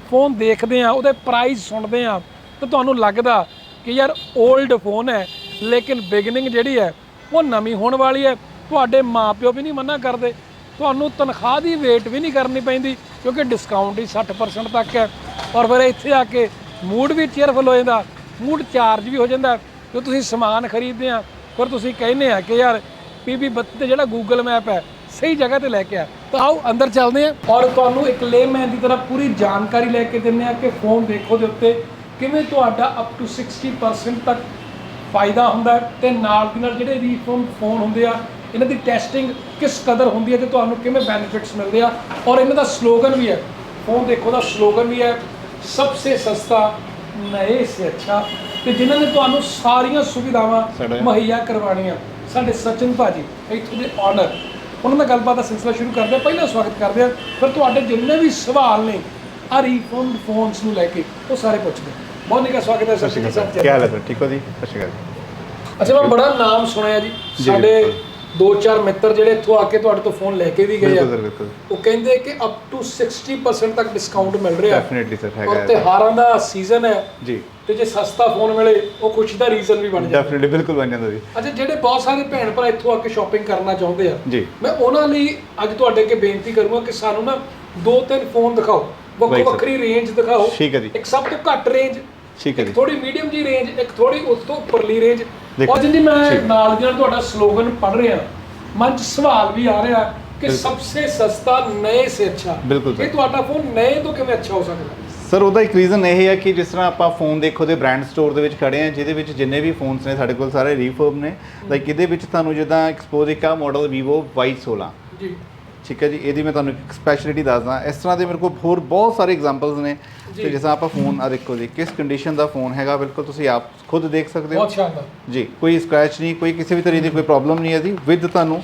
ਫੋਨ ਦੇਖਦੇ ਆ, ਉਹਦੇ ਪ੍ਰਾਈਸ ਸੁਣਦੇ ਆ, ਤਾਂ ਤੁਹਾਨੂੰ ਲੱਗਦਾ ਕਿ ਯਾਰ 올ਡ ਫੋਨ ਹੈ, ਲੇਕਿਨ ਬਿਗਨਿੰਗ ਜਿਹੜੀ ਹੈ ਉਹ ਨਵੀਂ ਹੋਣ ਵਾਲੀ ਹੈ। ਤੁਹਾਡੇ ਮਾਪਿਓ ਵੀ ਨਹੀਂ ਮਨਾ ਕਰਦੇ। ਤੁਹਾਨੂੰ ਤਨਖਾਹ ਦੀ ਵੇਟ ਵੀ ਨਹੀਂ ਕਰਨੀ ਪੈਂਦੀ, ਕਿਉਂਕਿ ਡਿਸਕਾਊਂਟ ਹੀ 60% ਤੱਕ ਹੈ। ਔਰ ਫਿਰ ਇੱਥੇ ਆ ਕੇ ਮੂਡ ਵੀ ਚੇਅਰਫੁਲ ਹੋ ਜਾਂਦਾ। ਮੂਡ ਚਾਰਜ ਵੀ ਹੋ ਜਾਂਦਾ। ਜੋ ਤੁਸੀਂ ਸਮਾਨ ਖਰੀਦਦੇ ਆ, ਫਿਰ ਤੁਸੀਂ ਕਹਿੰਦੇ ਆ ਕਿ ਯਾਰ ਪੀਬੀ 32 ਤੇ ਜਿਹੜਾ ਗੂਗਲ ਮੈਪ ਹੈ, ਸਹੀ ਜਗ੍ਹਾ ਤੇ ਲੈ ਕੇ ਆ। ਤਾਂ ਆਓ, ਅੰਦਰ ਚੱਲਦੇ ਆ। ਔਰ ਤੁਹਾਨੂੰ ਇੱਕ ਲੇਮੈਨ ਦੀ ਤਰ੍ਹਾਂ ਪੂਰੀ ਜਾਣਕਾਰੀ ਲੈ ਕੇ ਦਿੰਦੇ ਆ ਕਿ ਫੋਨ ਦੇਖੋ ਦੇ ਉੱਤੇ ਕਿਵੇਂ ਤੁਹਾਡਾ ਅਪ ਟੂ 60% ਤੱਕ ਫਾਇਦਾ ਹੁੰਦਾ ਤੇ ਨਾਲ ਦੀ ਨਾਲ ਜਿਹੜੇ ਰੀਫਰਮ ਫੋਨ ਹੁੰਦੇ ਆ ਇਹਨਾਂ ਦੀ ਟੈਸਟਿੰਗ ਕਿਸ ਕਦਰ ਹੁੰਦੀ ਹੈ ਤੇ ਤੁਹਾਨੂੰ ਕਿਵੇਂ ਬੈਨੀਫਿਟਸ ਮਿਲਦੇ ਆ? ਔਰ ਇਹਨਾਂ ਦਾ ਸਲੋਗਨ ਵੀ ਹੈ। ਫੋਨ ਦੇਖੋ ਦਾ ਸਲੋਗਨ ਵੀ ਹੈ ਸਭ ਸੇ ਸਸਤਾ ਨਏ ਸੇ ਅੱਛਾ। ਤੇ ਜਿਨ੍ਹਾਂ ਨੇ ਤੁਹਾਨੂੰ ਸਾਰੀਆਂ ਸੁਵਿਧਾਵਾਂ ਮੁਹੱਈਆ ਕਰਵਾਉਣੀਆਂ ਸਾਡੇ ਸਚਿਨ ਭਾਜੀ ਇੱਥੋਂ ਦੇ ਆਨਰ ਉਹਨਾਂ ਦਾ ਗੱਲਬਾਤ ਦਾ ਸਿਲਸਿਲਾ ਸ਼ੁਰੂ ਕਰਦੇ ਆ ਪਹਿਲਾਂ ਸਵਾਗਤ ਕਰਦੇ ਆ ਫਿਰ ਤੁਹਾਡੇ ਜਿੰਨੇ ਵੀ ਸਵਾਲ ਨੇ ਆ ਰੀਫੰਡ ਫੋਨਸ ਨੂੰ ਲੈ ਕੇ ਉਹ ਸਾਰੇ ਪੁੱਛਦੇ ਆ। ਬਹੁਤ ਨਿੱਘਾ ਸਵਾਗਤ ਹੈ ਸਤਿ ਸ਼੍ਰੀ ਅਕਾਲ। ਕੀ ਹਾਲ ਹੈ ਸਰ? ਠੀਕ ਹੋ ਜੀ? ਸਤਿ ਸ਼੍ਰੀ ਅਕਾਲ। ਅੱਛਾ ਮੈਂ ਬੜਾ ਨਾਮ ਸੁਣਿਆ ਜੀ। ਸਾਡੇ ਦੋ ਚਾਰ ਮਿੱਤਰ ਜਿਹੜੇ ਇੱਥੋਂ ਆ ਕੇ ਤੁਹਾਡੇ ਤੋਂ ਫੋਨ ਲੈ ਕੇ ਵੀ ਗਏ ਆ। ਬਿਲਕੁਲ ਸਰ ਬਿਲਕੁਲ। ਉਹ ਕਹਿੰਦੇ ਕਿ ਅਪ ਟੂ 60% ਤੱਕ ਡਿਸਕਾਊਂਟ ਮਿਲ ਰਿਹਾ। ਡੈਫੀਨਿਟਲੀ ਸਰ ਔਰ ਹੈਗਾ ਹੈ। ਤਿਉਹਾਰਾਂ ਦਾ ਸੀਜ਼ਨ ਹੈ। ਜੀ। ਤੇ ਜੇ ਸਸਤਾ ਫੋਨ ਮਿਲੇ ਉਹ ਖੁਸ਼ੀ ਦਾ ਰੀਜ਼ਨ ਵੀ ਬਣ ਜਾਂਦਾ। ਡੈਫੀਨਿਟਲੀ ਬਿਲਕੁਲ ਬਣ ਜਾਂਦਾ ਜੀ। ਅੱਛਾ ਜਿਹੜੇ ਬਹੁਤ ਸਾਰੇ ਭੈਣ ਭਰਾ ਇੱਥੋਂ ਆ ਕੇ ਸ਼ਾਪਿੰਗ ਕਰਨਾ ਚਾਹੁੰਦੇ ਆ ਜੀ। ਮੈਂ ਉਹਨਾਂ ਲਈ ਅੱਜ ਤੁਹਾਡੇ ਅੱਗੇ ਬੇਨਤੀ ਕਰੂੰਗਾ ਕਿ ਸਾਨੂੰ ਨਾ ਦੋ ਤਿੰਨ ਫੋਨ ਦਿਖਾਓ। ਵੱਖੋ. ਵੱਖਰੀ ਰੇਂਜ ਦਿਖਾਓ। ਠੀਕ ਹੈ ਜੀ। ਇੱਕ ਸਭ ਤੋਂ ਘੱਟ ਰੇਂਜ ਠੀਕ ਹੈ ਜੀ। ਥੋੜੀ ਮੀਡੀਅਮ ਜੀ ਰੇਂਜ ਇੱਕ ਥੋੜੀ ਉਸ ਤੋਂ ਉੱਪਰਲੀ ਰੇਂਜ ਔਰ ਜਿੰਦੀ ਮੈਂ। ਨਾਲ ਦੀ ਨਾਲ ਤੁਹਾਡਾ ਸਲੋਗਨ ਪੜ੍ਹ ਰਿਹਾ ਮਨ 'ਚ ਸਵਾਲ ਵੀ ਆ ਰਿਹਾ ਕਿ। ਸਭ ਸੇ ਸਸਤਾ ਨਏ ਸੇ ਅੱਛਾ ਬਿਲਕੁਲ। ਇਹ ਤੁਹਾਡਾ ਫੋਨ ਨਏ ਤੋਂ ਕਿਵੇਂ ਅੱਛਾ ਹੋ ਸਕਦਾ? ਸਰ ਉਹਦਾ ਇੱਕ ਰੀਜ਼ਨ ਇਹ ਹੈ ਕਿ ਜਿਸ ਤਰ੍ਹਾਂ ਆਪਾਂ ਫੋਨ ਦੇਖੋ ਦੇ ਬ੍ਰਾਂਡ ਸਟੋਰ ਦੇ ਵਿੱਚ ਖੜੇ ਆ ਜਿਹਦੇ ਵਿੱਚ ਜਿੰਨੇ ਵੀ ਫੋਨਸ ਨੇ ਸਾਡੇ ਕੋਲ ਸਾਰੇ ਰੀਫਰਬ ਨੇ। ਲਾਈਕ ਇਹਦੇ ਵਿੱਚ ਤੁਹਾਨੂੰ ਜਿੱਦਾਂ ਐਕਸਪੋਜ਼ ਇੱਕ ਆ ਮਾਡਲ Vivo Y16 ਜੀ। ਠੀਕ ਹੈ ਜੀ ਇਹਦੀ ਮੈਂ ਤੁਹਾਨੂੰ ਇੱਕ ਸਪੈਸ਼ਲਿਟੀ ਦੱਸਦਾ। ਇਸ ਤਰ੍ਹਾਂ ਦੇ ਮੇਰੇ ਕੋਲ ਹੋਰ ਬਹੁਤ ਸਾਰੇ ਐਗਜ਼ਾਮਪਲਸ ਨੇ। ਤੇ ਜਿਸ ਤਰ੍ਹਾਂ ਆਪਾਂ ਫੋਨ ਆ ਦੇਖੋ ਜੀ ਕਿਸ ਕੰਡੀਸ਼ਨ ਦਾ ਫੋਨ ਹੈਗਾ ਬਿਲਕੁਲ ਤੁਸੀਂ ਆਪ ਖੁਦ ਦੇਖ ਸਕਦੇ ਹੋ। ਬਹੁਤ ਸ਼ਾਨਦਾਰ ਜੀ ਕੋਈ ਸਕ੍ਰੈਚ ਨਹੀਂ ਕੋਈ ਕਿਸੇ ਵੀ ਤਰ੍ਹਾਂ ਦੀ ਕੋਈ ਪ੍ਰੋਬਲਮ ਨਹੀਂ ਹੈ ਜੀ। ਵਿਦ ਤੁਹਾਨੂੰ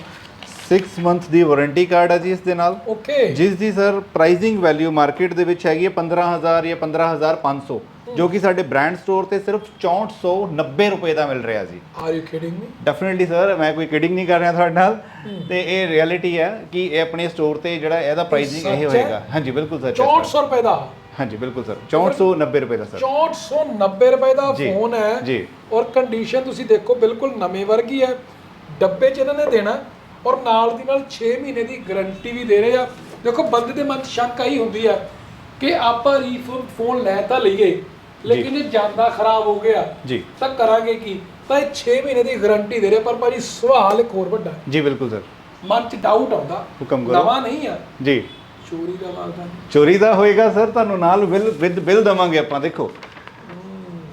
6 ਮੰਥ ਦੀ ਵਾਰੰਟੀ ਕਾਰਡ ਹੈ ਜੀ ਇਸ ਦੇ ਨਾਲ। ਓਕੇ ਜਿਸ ਦੀ ਸਰ ਪ੍ਰਾਈਸਿੰਗ ਵੈਲਿਊ ਮਾਰਕੀਟ ਦੇ ਵਿੱਚ ਹੈਗੀ ਹੈ 15000 ਜਾਂ 15500 ਜੋ ਕਿ ਸਾਡੇ ਬ੍ਰਾਂਡ ਸਟੋਰ ਤੇ ਸਿਰਫ 6490 ਰੁਪਏ ਦਾ ਮਿਲ ਰਿਹਾ ਜੀ are you kidding me definitely sir ਮੈਂ ਕੋਈ ਕਿਡਿੰਗ ਨਹੀਂ ਕਰ ਰਿਹਾ ਤੁਹਾਡੇ ਨਾਲ। ਤੇ ਇਹ ਰਿਐਲਿਟੀ ਹੈ ਕਿ ਇਹ ਆਪਣੇ ਸਟੋਰ ਤੇ ਜਿਹੜਾ ਇਹਦਾ ਪ੍ਰਾਈਸਿੰਗ ਇਹ? ਹੋਏਗਾ। ਹਾਂਜੀ ਬਿਲਕੁਲ sir। 6400 ਰੁਪਏ ਦਾ? ਹਾਂਜੀ ਬਿਲਕੁਲ ਸਰ 6490 ਰੁਪਏ ਦਾ ਸਰ 6490 ਰੁਪਏ ਦਾ ਫੋਨ ਹੈ ਜੀ। ਔਰ ਕੰਡੀਸ਼ਨ ਤੁਸੀਂ ਦੇਖੋ ਬਿਲਕੁਲ ਨਵੇਂ ਵਰਗੀ ਹੈ। ਡੱਬੇ 'ਚ ਇਹਨਾਂ ਨੇ ਦੇਣਾ ਔਰ ਨਾਲ ਦੀ ਨਾਲ 6 ਮਹੀਨੇ ਦੀ ਗਾਰੰਟੀ ਵੀ ਦੇ ਰਹੇ ਆ। ਦੇਖੋ ਬੰਦੇ ਦੇ ਮਨ 'ਚ ਸ਼ੱਕ ਆਈ ਹੁੰਦੀ ਆ ਕਿ ਆਪਾਂ ਰੀਫੋਨ ਫੋਨ ਲੈ ਤਾਂ ਲਈਏ। ਲੇਕਿਨ ਇਹ ਜਾਂਦਾ ਖਰਾਬ ਹੋ ਗਿਆ ਜੀ। ਤਾਂ ਕਰਾਂਗੇ ਕੀ? ਤਾਂ ਇਹ 6 ਮਹੀਨੇ ਦੀ ਗਾਰੰਟੀ ਦੇ ਰਹੇ ਪਰ ਭਾਜੀ ਸਵਾਲ ਇੱਕ ਹੋਰ ਵੱਡਾ। ਜੀ ਬਿਲਕੁਲ ਸਰ। ਮਨ 'ਚ ਡਾਊਟ ਆਉਂਦਾ। ਹੁਕਮ ਕਰੋ। ਨਵਾਂ ਨਹੀਂ ਆ। ਜੀ। ਚੋਰੀ ਦਾ ਮਾਲ ਤਾਂ ਨਹੀਂ। ਚੋਰੀ ਦਾ ਹੋਏਗਾ ਸਰ ਤੁਹਾਨੂੰ ਨਾਲ ਬਿੱਲ ਵਿਦ ਬਿੱਲ ਦਵਾਂਗੇ ਆਪਾਂ ਦੇਖੋ।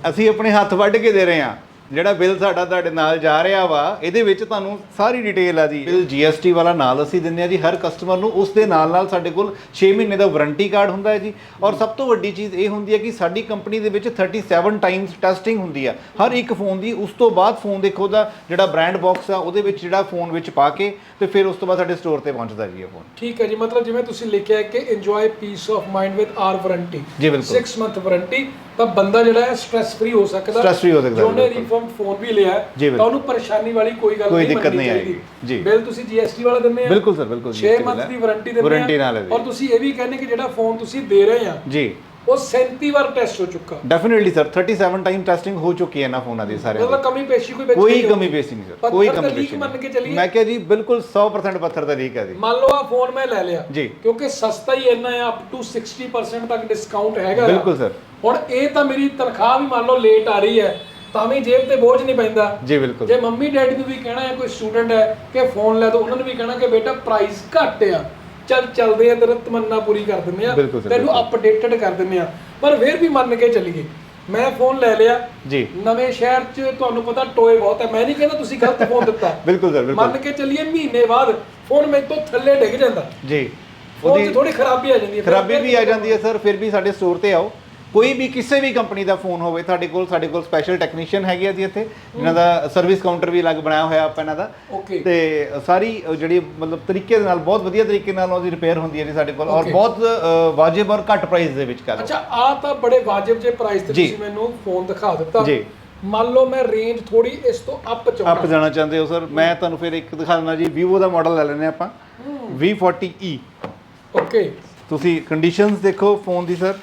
ਅਸੀਂ ਆਪਣੇ ਹੱਥ ਵੱਢ ਕੇ ਦੇ ਰਹੇ ਹਾਂ। ਜਿਹੜਾ ਬਿੱਲ ਸਾਡਾ ਤੁਹਾਡੇ ਨਾਲ ਜਾ ਰਿਹਾ ਵਾ ਇਹਦੇ ਵਿੱਚ ਤੁਹਾਨੂੰ ਸਾਰੀ ਡਿਟੇਲ ਆ ਜੀ। ਬਿੱਲ GST ਵਾਲਾ ਨਾਲ ਅਸੀਂ ਦਿੰਦੇ ਆ ਜੀ ਹਰ ਕਸਟਮਰ ਨੂੰ ਉਸ ਦੇ ਨਾਲ ਨਾਲ ਸਾਡੇ ਕੋਲ 6 ਮਹੀਨੇ ਦਾ ਵਾਰੰਟੀ ਕਾਰਡ ਹੁੰਦਾ ਹੈ ਜੀ। ਔਰ ਸਭ ਤੋਂ ਵੱਡੀ ਚੀਜ਼ ਇਹ ਹੁੰਦੀ ਹੈ ਕਿ ਸਾਡੀ ਕੰਪਨੀ ਦੇ ਵਿੱਚ 37 ਟਾਈਮਸ ਟੈਸਟਿੰਗ ਹੁੰਦੀ ਆ। ਹਰ ਇੱਕ ਫੋਨ ਦੀ ਉਸ ਤੋਂ ਬਾਅਦ ਫੋਨ ਦੇਖੋ ਦਾ ਜਿਹੜਾ ਬ੍ਰਾਂਡ ਬਾਕਸ ਆ ਉਹਦੇ ਵਿੱਚ ਜਿਹੜਾ ਫੋਨ ਵਿੱਚ ਪਾ ਕੇ ਤੇ ਫਿਰ ਉਸ ਤੋਂ ਬਾਅਦ ਸਾਡੇ ਸਟੋਰ ਤੇ ਪਹੁੰਚਦਾ ਜੀ ਇਹ ਫੋਨ ਠੀਕ ਹੈ ਜੀ ਮਤਲਬ ਜਿਵੇਂ ਤੁਸੀਂ ਲਿਖਿਆ ਹੈ ਕਿ enjoy peace of mind with our warranty ਜੀ ਬਿਲਕੁਲ। 6 ਮੰਥ ਵਾਰੰਟੀ ਤਾਂ ਬੰਦਾ ਜਿਹੜਾ ਹੈ ਸਟ੍ਰੈਸ ਫ੍ਰੀ ਹੋ ਸਕਦਾ। Stress free ਹੋ ਸਕਦਾ ਜੋ ਉਹਨੇ ਕਨਫਰਮ ਫੋਨ ਵੀ ਲਿਆ ਹੈ। ਤਾਂ ਉਹਨੂੰ ਪਰੇਸ਼ਾਨੀ ਵਾਲੀ ਕੋਈ ਗੱਲ ਨਹੀਂ ਦਿੱਕਤ ਨਹੀਂ। ਆਏਗੀ। ਜੀ। ਬਿੱਲ ਤੁਸੀਂ GST ਵਾਲਾ ਦਿੰਦੇ ਆ ਬਿਲਕੁਲ ਸਰ ਬਿਲਕੁਲ 6 ਮੰਥ ਦੀ ਵਾਰੰਟੀ ਦਿੰਦੇ ਆ ਵਾਰੰਟੀ ਨਾਲ। ਔਰ ਤੁਸੀਂ ਇਹ ਵੀ ਕਹਿੰਦੇ ਕਿ ਜਿਹੜਾ ਫੋਨ ਤੁਸੀਂ ਦੇ ਰਹੇ ਆ ਜੀ ਉਹ 37 ਵਾਰ ਟੈਸਟ ਹੋ ਚੁੱਕਾ ਡੈਫੀਨਿਟਲੀ ਸਰ 37 ਟਾਈਮ ਟੈਸਟਿੰਗ ਹੋ ਚੁੱਕੀ ਹੈ ਨਾ ਫੋਨਾਂ ਦੀ ਸਾਰਿਆਂ ਦੀ ਮਤਲਬ ਕਮੀ ਪੇਸ਼ੀ ਕੋਈ ਵਿੱਚ ਕੋਈ। ਕਮੀ ਪੇਸ਼ੀ ਨਹੀਂ ਸਰ ਕੋਈ ਕਮੀ ਪੇਸ਼ੀ ਮੰਨ ਕੇ ਚੱਲੀਏ। ਮੈਂ ਕਿਹਾ ਜੀ ਬਿਲਕੁਲ 100% ਪੱਥਰ ਦਾ ਲੀਕ ਹੈ ਜੀ ਮੰਨ ਲਓ ਆ ਫੋਨ ਮੈਂ ਲੈ ਲਿਆ ਜੀ। ਕਿਉਂਕਿ ਸਸਤਾ ਹੀ ਇੰਨਾ ਹੈ ਅਪ ਟੂ 60% ਤੱਕ ਡਿਸਕਾਊਂਟ ਹੈਗਾ। ਬਿਲਕੁਲ ਸਰ ਹੁਣ ਇਹ ਤਾਂ ਮੇਰੀ ਤਨਖਾਹ ਵੀ ਮੰਨ ਲਓ ਲੇਟ ਆ ਰਹੀ ਹੈ ਤਾਂ ਵੀ ਜੇਬ ਤੇ ਬੋਝ ਨਹੀਂ ਪੈਂਦਾ। ਜੀ ਬਿਲਕੁਲ। ਜੇ ਮੰਮੀ ਡੈਡੀ ਨੂੰ ਵੀ ਕਹਿਣਾ ਹੈ ਕੋਈ ਸਟੂਡੈਂਟ ਹੈ ਕਿ ਫੋਨ ਲੈ ਦੋ ਉਹਨਾਂ ਨੂੰ ਵੀ ਕਹਿਣਾ ਕਿ ਬੇਟਾ ਪ੍ਰਾਈਸ ਘੱਟ ਆ। ਚੱਲ ਚੱਲਦੇ ਆ ਤੇਰਾ ਤਮੰਨਾ ਪੂਰੀ ਕਰ ਦਿੰਦੇ ਆ। ਬਿਲਕੁਲ sir, ਤੈਨੂੰ ਅਪਡੇਟਡ ਕਰ ਦਿੰਦੇ ਆ। ਪਰ ਫਿਰ ਵੀ ਮੰਨ ਕੇ ਚੱਲੀਏ ਮੈਂ ਫੋਨ ਲੈ ਲਿਆ। ਜੀ। ਨਵੇਂ ਸ਼ਹਿਰ 'ਚ ਤੁਹਾਨੂੰ ਪਤਾ ਟੋਏ ਬਹੁਤ ਹੈ ਮੈਂ ਨਹੀਂ ਕਹਿੰਦਾ ਤੁਸੀਂ ਗਲਤ ਫੋਨ ਦਿੱਤਾ। <laughs> ਬਿਲਕੁਲ ਸਰ ਬਿਲਕੁਲ। ਮੰਨ ਕੇ ਚੱਲੀਏ ਮਹੀਨੇ ਬਾਅਦ ਫੋਨ ਮੇਰੇ ਤੋਂ ਥੱਲੇ ਡਿੱਗ ਜਾਂਦਾ। ਜੀ। ਫੋਨ 'ਚ ਥੋੜੀ ਖਰਾਬੀ ਆ ਜਾਂਦੀ ਹੈ। ਖਰਾਬੀ ਵੀ ਆ ਜਾਂਦੀ ਹੈ ਸਰ ਫਿਰ ਵੀ ਸਾਡੇ ਸਟੋਰ ਤੇ ਆਓ। ਕੋਈ ਵੀ ਕਿਸੇ ਵੀ ਕੰਪਨੀ ਦਾ ਫੋਨ ਹੋਵੇ ਤੁਹਾਡੇ ਕੋਲ ਸਾਡੇ ਕੋਲ ਸਪੈਸ਼ਲ ਟੈਕਨੀਸ਼ੀਅਨ ਹੈਗੇ ਆ ਜੀ ਇੱਥੇ ਜਿਨ੍ਹਾਂ ਦਾ ਸਰਵਿਸ ਕਾਊਂਟਰ ਵੀ ਅਲੱਗ ਬਣਾਇਆ ਹੋਇਆ ਆਪਾਂ ਇਹਨਾਂ ਦਾ। ਤੇ ਸਾਰੀ ਜਿਹੜੀ ਮਤਲਬ ਤਰੀਕੇ ਦੇ ਨਾਲ ਬਹੁਤ ਵਧੀਆ ਤਰੀਕੇ ਨਾਲ ਉਹਦੀ ਰਿਪੇਅਰ ਹੁੰਦੀ ਹੈ ਜੀ ਸਾਡੇ ਕੋਲ ਔਰ Okay. ਬਹੁਤ ਅ, ਵਾਜਿਬ ਔਰ ਘੱਟ ਪ੍ਰਾਈਸ ਦੇ ਵਿੱਚ ਕਰ ਅੱਛਾ ਆ ਤਾਂ ਬੜੇ ਵਾਜਬ ਜੇ ਪ੍ਰਾਈਸ ਤੇ ਜੀ। ਤੁਸੀਂ ਮੈਨੂੰ ਫੋਨ ਦਿਖਾ ਦਿੱਤਾ। ਜੀ। ਮੰਨ ਲਓ ਮੈਂ ਰੇਂਜ ਥੋੜੀ ਇਸ ਤੋਂ ਅਪ ਆਪ ਚਾਹੁੰਦਾ ਜਾਣਾ ਚਾਹੁੰਦੇ ਹੋ ਸਰ ਮੈਂ ਤੁਹਾਨੂੰ ਫਿਰ ਇੱਕ ਦਿਖਾ ਦਿੰਦਾ ਜੀ Vivo ਦਾ ਮਾਡਲ ਲੈ ਹਾਂ ਆਪਾਂ। V40e ਓਕੇ ਤੁਸੀਂ ਕੰਡੀਸ਼ਨਸ ਦੇਖੋ ਫੋਨ ਦੀ ਸਰ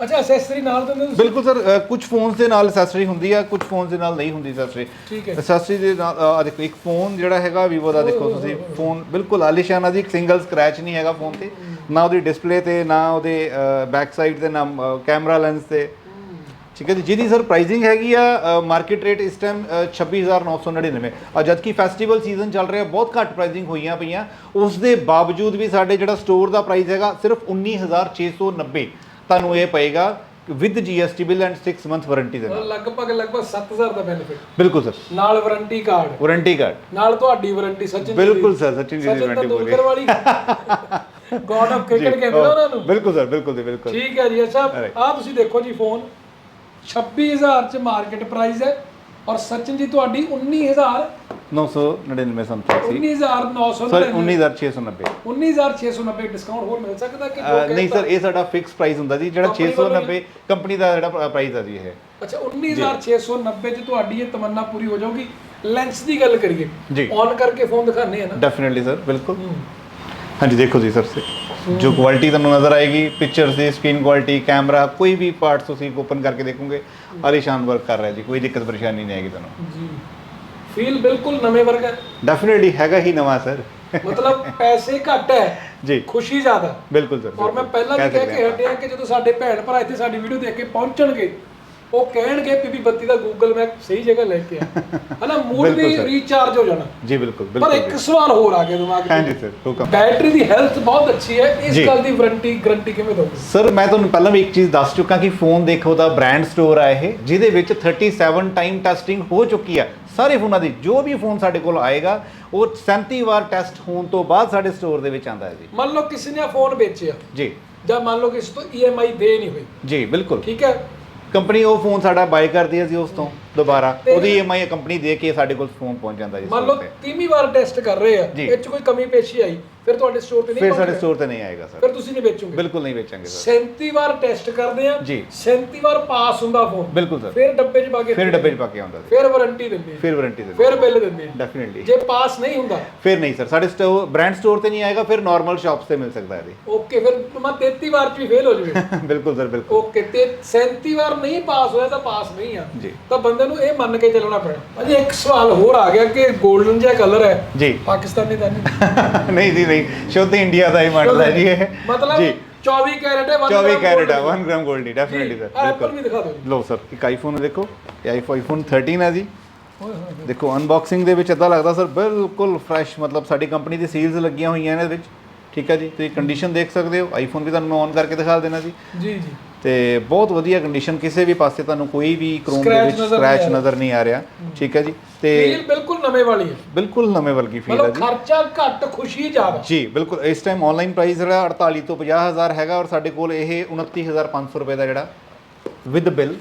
ਅੱਛਾ ਐਕਸੈਸਰੀ ਨਾਲ ਦਿੰਦੇ ਤੁਸੀਂ ਬਿਲਕੁਲ ਸਰ ਕੁਝ ਫੋਨਸ ਦੇ ਨਾਲ ਅਸੈਸਰੀ ਹੁੰਦੀ ਆ ਕੁਝ ਫੋਨਸ ਦੇ ਨਾਲ ਨਹੀਂ ਹੁੰਦੀ ਅਸੈਸਰੀ ਠੀਕ ਹੈ। ਅਸੈਸਰੀ ਦੇ ਨਾਲ ਆ ਦੇਖੋ ਇੱਕ ਫੋਨ ਜਿਹੜਾ ਹੈਗਾ Vivo ਦਾ ਦੇਖੋ ਤੁਸੀਂ ਫੋਨ ਬਿਲਕੁਲ ਆਲੀਸ਼ਾਨ ਆ ਜੀ ਇੱਕ ਸਿੰਗਲ ਸਕ੍ਰੈਚ ਨਹੀਂ ਹੈਗਾ ਫੋਨ ਤੇ। ਨਾ ਉਹਦੀ ਡਿਸਪਲੇ ਤੇ ਨਾ ਉਹਦੇ ਬੈਕ ਸਾਈਡ ਤੇ ਨਾ ਕੈਮਰਾ ਲੈਂਸ ਤੇ। ਠੀਕ ਹੈ ਜੀ ਜਿਹਦੀ ਸਰ ਪ੍ਰਾਈਸਿੰਗ ਹੈਗੀ ਆ ਮਾਰਕੀਟ ਰੇਟ ਇਸ ਟਾਈਮ 26999 ਔਰ ਜਦ ਕਿ ਫੈਸਟੀਵਲ ਸੀਜ਼ਨ ਚੱਲ ਰਿਹਾ ਬਹੁਤ ਘੱਟ ਪ੍ਰਾਈਸਿੰਗ ਹੋਈਆਂ ਪਈਆਂ। ਉਸ ਦੇ ਬਾਵਜੂਦ ਵੀ ਸਾਡੇ ਜਿਹੜਾ ਸਟੋਰ ਦਾ ਪ੍ਰਾਈਸ ਹੈਗਾ ਸਿਰਫ 19690 ਤੁਹਾਨੂੰ ਇਹ ਪਏਗਾ with GST bill and 6 month warranty ਦੇ ਨਾਲ ਲਗਭਗ ਲਗਭਗ 7000 ਦਾ ਬੈਨੀਫਿਟ ਬਿਲਕੁਲ ਸਰ। ਨਾਲ ਵਾਰੰਟੀ ਕਾਰਡ ਵਾਰੰਟੀ ਕਾਰਡ ਨਾਲ ਤੁਹਾਡੀ ਵਾਰੰਟੀ ਸਚਿਨ ਜੀ। ਬਿਲਕੁਲ ਸਰ ਸਚਿਨ ਜੀ ਦੀ ਵਾਰੰਟੀ ਬੋਲੀ। ਵਾਲੀ। ਗੋਡ ਆਫ ਕ੍ਰਿਕਟ ਕਹਿੰਦੇ ਉਹਨਾਂ ਨੂੰ। ਬਿਲਕੁਲ ਸਰ ਬਿਲਕੁਲ ਜੀ ਬਿਲਕੁਲ। ਠੀਕ ਹੈ ਜੀ ਅੱਛਾ. ਆ ਤੁਸੀਂ ਦੇਖੋ ਜੀ ਫੋਨ 26000 ਚ ਮਾਰਕੀਟ ਪ੍ਰਾਈਸ ਹੈ ਔਰ ਸਚਿਨ ਜੀ ਤੁਹਾਡੀ 19000 999 ਸਮਥਿੰਗ ਸੀ। 19990 ਸਰ 19690 19690 ਡਿਸਕਾਊਂਟ ਹੋਰ ਮਿਲ ਸਕਦਾ ਕਿ ਅਹ, ਨਹੀਂ ਸਰ ਇਹ ਸਾਡਾ ਫਿਕਸ ਪ੍ਰਾਈਸ ਹੁੰਦਾ ਜੀ ਜਿਹੜਾ Company ਵੱਲੋਂ 690 ਕੰਪਨੀ ਦਾ ਜਿਹੜਾ ਪ੍ਰਾਈਸ ਆ ਜੀ ਇਹ। ਅੱਛਾ 19690 ਚ ਤੁਹਾਡੀ ਇਹ ਤਮੰਨਾ ਪੂਰੀ ਹੋ ਜਾਊਗੀ। ਲੈਂਸ ਦੀ ਗੱਲ ਕਰੀਏ। ਜੀ। ਔਨ ਕਰਕੇ ਫੋਨ ਦਿਖਾਣੇ ਆ ਨਾ। ਡੈਫੀਨਿਟਲੀ ਸਰ ਬਿਲਕੁਲ। ਹਾਂਜੀ ਦੇਖੋ ਜੀ ਸਰ ਜੋ ਕੁਆਲਿਟੀ ਤੁਹਾਨੂੰ ਨਜ਼ਰ ਆਏਗੀ ਪਿਕਚਰਸ ਦੀ ਸਕਰੀਨ ਕੁਆਲਿਟੀ ਕੈਮਰਾ ਕੋਈ ਵੀ ਪਾਰਟਸ ਤੁਸੀਂ ਓਪਨ ਕਰਕੇ ਦੇਖੋਗੇ ਆਲੀਸ਼ਾਨ ਵਰਕ ਕਰ ਰਿਹਾ ਜੀ ਕੋਈ ਦਿੱਕਤ ਪਰੇਸ਼ਾਨੀ ਨਹੀਂ ਆਏਗੀ ਤੁਹਾਨੂੰ। ਜੀ। ਫੀਲ ਬਿਲਕੁਲ ਨਵੇਂ ਵਰਗਾ ਹੈ। ਡੈਫੀਨਿਟਲੀ ਹੈਗਾ ਹੀ ਨਵਾਂ ਸਰ ਮਤਲਬ ਪੈਸੇ ਘੱਟ ਹੈ <laughs> ਜੀ। ਖੁਸ਼ੀ ਜ਼ਿਆਦਾ। ਬਿਲਕੁਲ ਸਰ ਔਰ ਮੈਂ ਪਹਿਲਾਂ ਵੀ ਕਹਿ ਕੇ ਹਟਿਆ ਕਿ ਜਦੋਂ ਸਾਡੇ ਭੈਣ ਭਰਾ ਇੱਥੇ ਸਾਡੀ ਵੀਡੀਓ ਦੇਖ ਕੇ ਪਹੁੰਚਣਗੇ ਉਹ ਕਹਿਣਗੇ ਪੀਪੀ ਬੱਤੀ ਦਾ ਗੂਗਲ ਮੈਪ ਸਹੀ ਜਗ੍ਹਾ ਲੈ ਕੇ ਆ। <laughs> ਹਨਾ ਮੂਡ ਬਿਲਕੁਲ ਵੀ sir। ਰੀਚਾਰਜ ਹੋ ਜਾਣਾ। ਜੀ ਬਿਲਕੁਲ ਪਰ ਬਿਲਕੁਲ। ਇੱਕ ਸਵਾਲ ਹੋਰ ਆ ਗਿਆ ਦਿਮਾਗ 'ਚ। ਹਾਂਜੀ ਸਰ ਹੁਕਮ ਬੈਟਰੀ ਦੀ ਹੈਲਥ ਬਹੁਤ ਅੱਛੀ ਹੈ। ਇਸ ਜੀ। ਗੱਲ ਦੀ ਵਾਰੰਟੀ ਗਾਰੰਟੀ ਕਿਵੇਂ ਦੋਗੇ ਸਰ ਮੈਂ ਤੁਹਾਨੂੰ ਪਹਿਲਾਂ ਵੀ ਇੱਕ ਚੀਜ਼ ਦੱਸ ਚੁੱਕਾ ਕਿ ਫੋਨ ਦੇਖੋ ਦਾ ਬ੍ਰਾਂਡ ਸਟੋਰ ਆ ਇਹ ਜਿਹਦੇ ਵਿੱਚ 37 ਟਾਈਮ ਟੈਸਟਿੰਗ ਹੋ ਚੁੱਕੀ ਆ। ਸਾਰੇ ਫੋਨਾਂ ਦੀ ਜੋ ਵੀ ਫੋਨ ਸਾਡੇ ਕੋਲ ਆਏਗਾ ਉਹ 37 ਵਾਰ ਟੈਸਟ ਹੋਣ ਤੋਂ ਬਾਅਦ ਸਾਡੇ ਸਟੋਰ ਦੇ ਵਿੱਚ ਆਂਦਾ ਹੈ ਜੀ। ਮੰਨ ਲਓ ਕਿਸੇ ਨੇ ਫੋਨ ਵੇਚਿਆ। ਜੀ। ਜਾਂ ਮੰਨ ਲਓ ਕਿਸੇ ਤੋਂ EMI ਦੇ ਨਹੀਂ ਹੋਈ। ਜੀ ਬਿਲਕੁਲ। ਠੀਕ ਹੈ। ਕੰਪਨੀ ਉਹ ਫੋਨ ਸਾਡਾ ਬਾਈ ਕਰਦੀ ਹੈ ਜੀ ਉਸ ਤੋਂ। ਦੁਬਾਰਾ ਉਹਦੀ EMI ਕੰਪਨੀ ਦੇ ਕੇ ਸਾਡੇ ਕੋਲ ਫੋਨ ਪਹੁੰਚ ਜਾਂਦਾ ਜੀ ਮੰਨ ਲਓ ਤੇ। ਤੀਵੀਂ ਵਾਰ ਟੈਸਟ ਕਰ ਰਹੇ ਆ। ਇਹ 'ਚ ਕੋਈ ਕਮੀ ਪੇਸ਼ੀ ਆਈ ਫਿਰ ਤੁਹਾਡੇ ਸਟੋਰ ਤੇ ਨਹੀਂ ਫਿਰ ਸਾਡੇ। ਸਟੋਰ ਤੇ ਨਹੀਂ ਆਏਗਾ ਸਰ। ਫਿਰ ਤੁਸੀਂ ਨਹੀਂ ਵੇਚੋਗੇ। ਬਿਲਕੁਲ ਨਹੀਂ ਵੇਚਾਂਗੇ ਸਰ। 37 ਵਾਰ ਟੈਸਟ ਕਰਦੇ ਆ ਜੀ। 37 ਵਾਰ ਪਾਸ ਹੁੰਦਾ ਫੋਨ ਬਿਲਕੁਲ ਸਰ। ਫਿਰ ਡੱਬੇ 'ਚ ਪਾ ਕੇ ਫਿਰ ਡੱਬੇ 'ਚ ਪਾ ਕੇ ਆਉਂਦਾ ਜੀ। ਫਿਰ ਵਾਰੰਟੀ ਦਿੰਦੇ ਫਿਰ ਵਾਰੰਟੀ ਦੇ ਫਿਰ ਬਿੱਲ ਦਿੰਦੇ ਡੈਫੀਨਿਟਲੀ ਜੇ ਪਾਸ ਨਹੀਂ ਹੁੰਦਾ। ਫਿਰ ਨਹੀਂ ਸਰ। ਸਾਡੇ ਸਟੋਰ ਬ੍ਰਾਂਡ ਸਟੋਰ ਤੇ ਨਹੀਂ ਆਏਗਾ ਫਿਰ ਨਾਰਮਲ ਸ਼ਾਪਸ ਤੇ ਮਿਲ ਸਕਦਾ ਹੈ ਜੀ। ਓਕੇ ਫਿਰ ਮੈਂ 33 ਵਾਰ 'ਚ ਵੀ ਫੇਲ ਹੋ ਜਾਵੇ। <laughs> ਬਿਲਕੁਲ ਸਰ ਬਿਲਕੁਲ। ਓਕੇ ਤੇ 37 ਵਾਰ ਨਹੀਂ ਪਾਸ ਹੋਇਆ ਤਾਂ ਪਾਸ ਨਹੀਂ ਆ। ਤਾਂ ਬੰਦੇ ਨੂੰ ਇਹ ਮੰਨ ਕੇ ਚੱਲਣਾ ਪੈਣਾ। ਭਾਜੀ ਇੱਕ ਸਵਾਲ ਹੋਰ ਆ ਗਿਆ ਕਿ 골ਡਨ ਜਿਹਾ ਕਲਰ ਹੈ। ਜੀ। ਪਾਕਿਸਤਾਨੀ ਦਾ ਨਹੀਂ। <laughs> ਨਹੀਂ ਜੀ ਨਹੀਂ। ਸ਼ੁੱਧ ਇੰਡੀਆ ਦਾ ਹੀ ਮਾਡਲ ਹੈ ਜੀ ਇਹ। ਮਤਲਬ ਜੀ। 24 ਕੈਰਟ ਹੈ 24 ਕੈਰਟ ਹੈ 1 ਗ੍ਰਾਮ 골ਡ ਡੈਫੀਨਿਟਲੀ ਸਰ ਐਪਲ ਵੀ ਦਿਖਾ ਦਿਓ ਲੋ ਸਰ ਇੱਕ ਆਈਫੋਨ ਦੇਖੋ ਇਹ ਆਈਫੋਨ 13 ਹੈ ਜੀ। ਦੇਖੋ ਅਨਬਾਕਸਿੰਗ ਦੇ ਵਿੱਚ ਇਦਾਂ ਲੱਗਦਾ ਸਰ ਬਿਲਕੁਲ ਫਰੈਸ਼ ਮਤਲਬ ਸਾਡੀ ਕੰਪਨੀ ਦੀ ਸੀਲਸ ਲੱਗੀਆਂ ਹੋਈਆਂ ਇਹਨਾਂ ਦੇ ਵਿੱਚ। ਠੀਕ ਹੈ ਜੀ ਤੁਸੀਂ ਕੰਡੀਸ਼ਨ ਦੇਖ ਸਕਦੇ ਹੋ। ਆਈਫੋਨ ਵੀ ਤੁਹਾਨੂੰ ਮੈਂ ਔਨ ਕਰਕੇ ਦਿਖਾ ਦੇਣਾ ਜੀ। ਜੀ ਜੀ। ਤੇ ਬਹੁਤ ਵਧੀਆ ਕੰਡੀਸ਼ਨ ਕਿਸੇ ਵੀ ਪਾਸੇ ਤੁਹਾਨੂੰ ਕੋਈ ਵੀ ਕ੍ਰੋਮ ਦੇ Scratch ਵਿੱਚ ਨਜ਼ਰ ਨਹੀਂ ਸਕ੍ਰੈਚ ਆ ਰਿਹਾ। ਨਜ਼ਰ ਨਹੀਂ ਆ ਰਿਹਾ। ਠੀਕ ਹੈ ਜੀ? ਤੇ ਫੀਲ ਬਿਲਕੁਲ ਨਵੇਂ ਵਾਲੀ ਹੈ। ਬਿਲਕੁਲ ਨਵੇਂ ਵਰਗੀ ਫੀਲ ਹੈ ਮਤਲਬ ਜੀ। ਖਰਚਾ ਘੱਟ ਖੁਸ਼ੀ ਜ਼ਿਆਦਾ। ਜੀ ਬਿਲਕੁਲ। ਇਸ ਟਾਈਮ ਆਨਲਾਈਨ ਪ੍ਰਾਈਸ ਜਿਹੜਾ 48 ਤੋਂ 50000 ਹੈਗਾ ਔਰ ਸਾਡੇ ਕੋਲ ਇਹ 29500 ਰੁਪਏ ਦਾ ਜਿਹੜਾ ਵਿਦ ਬਿੱਲ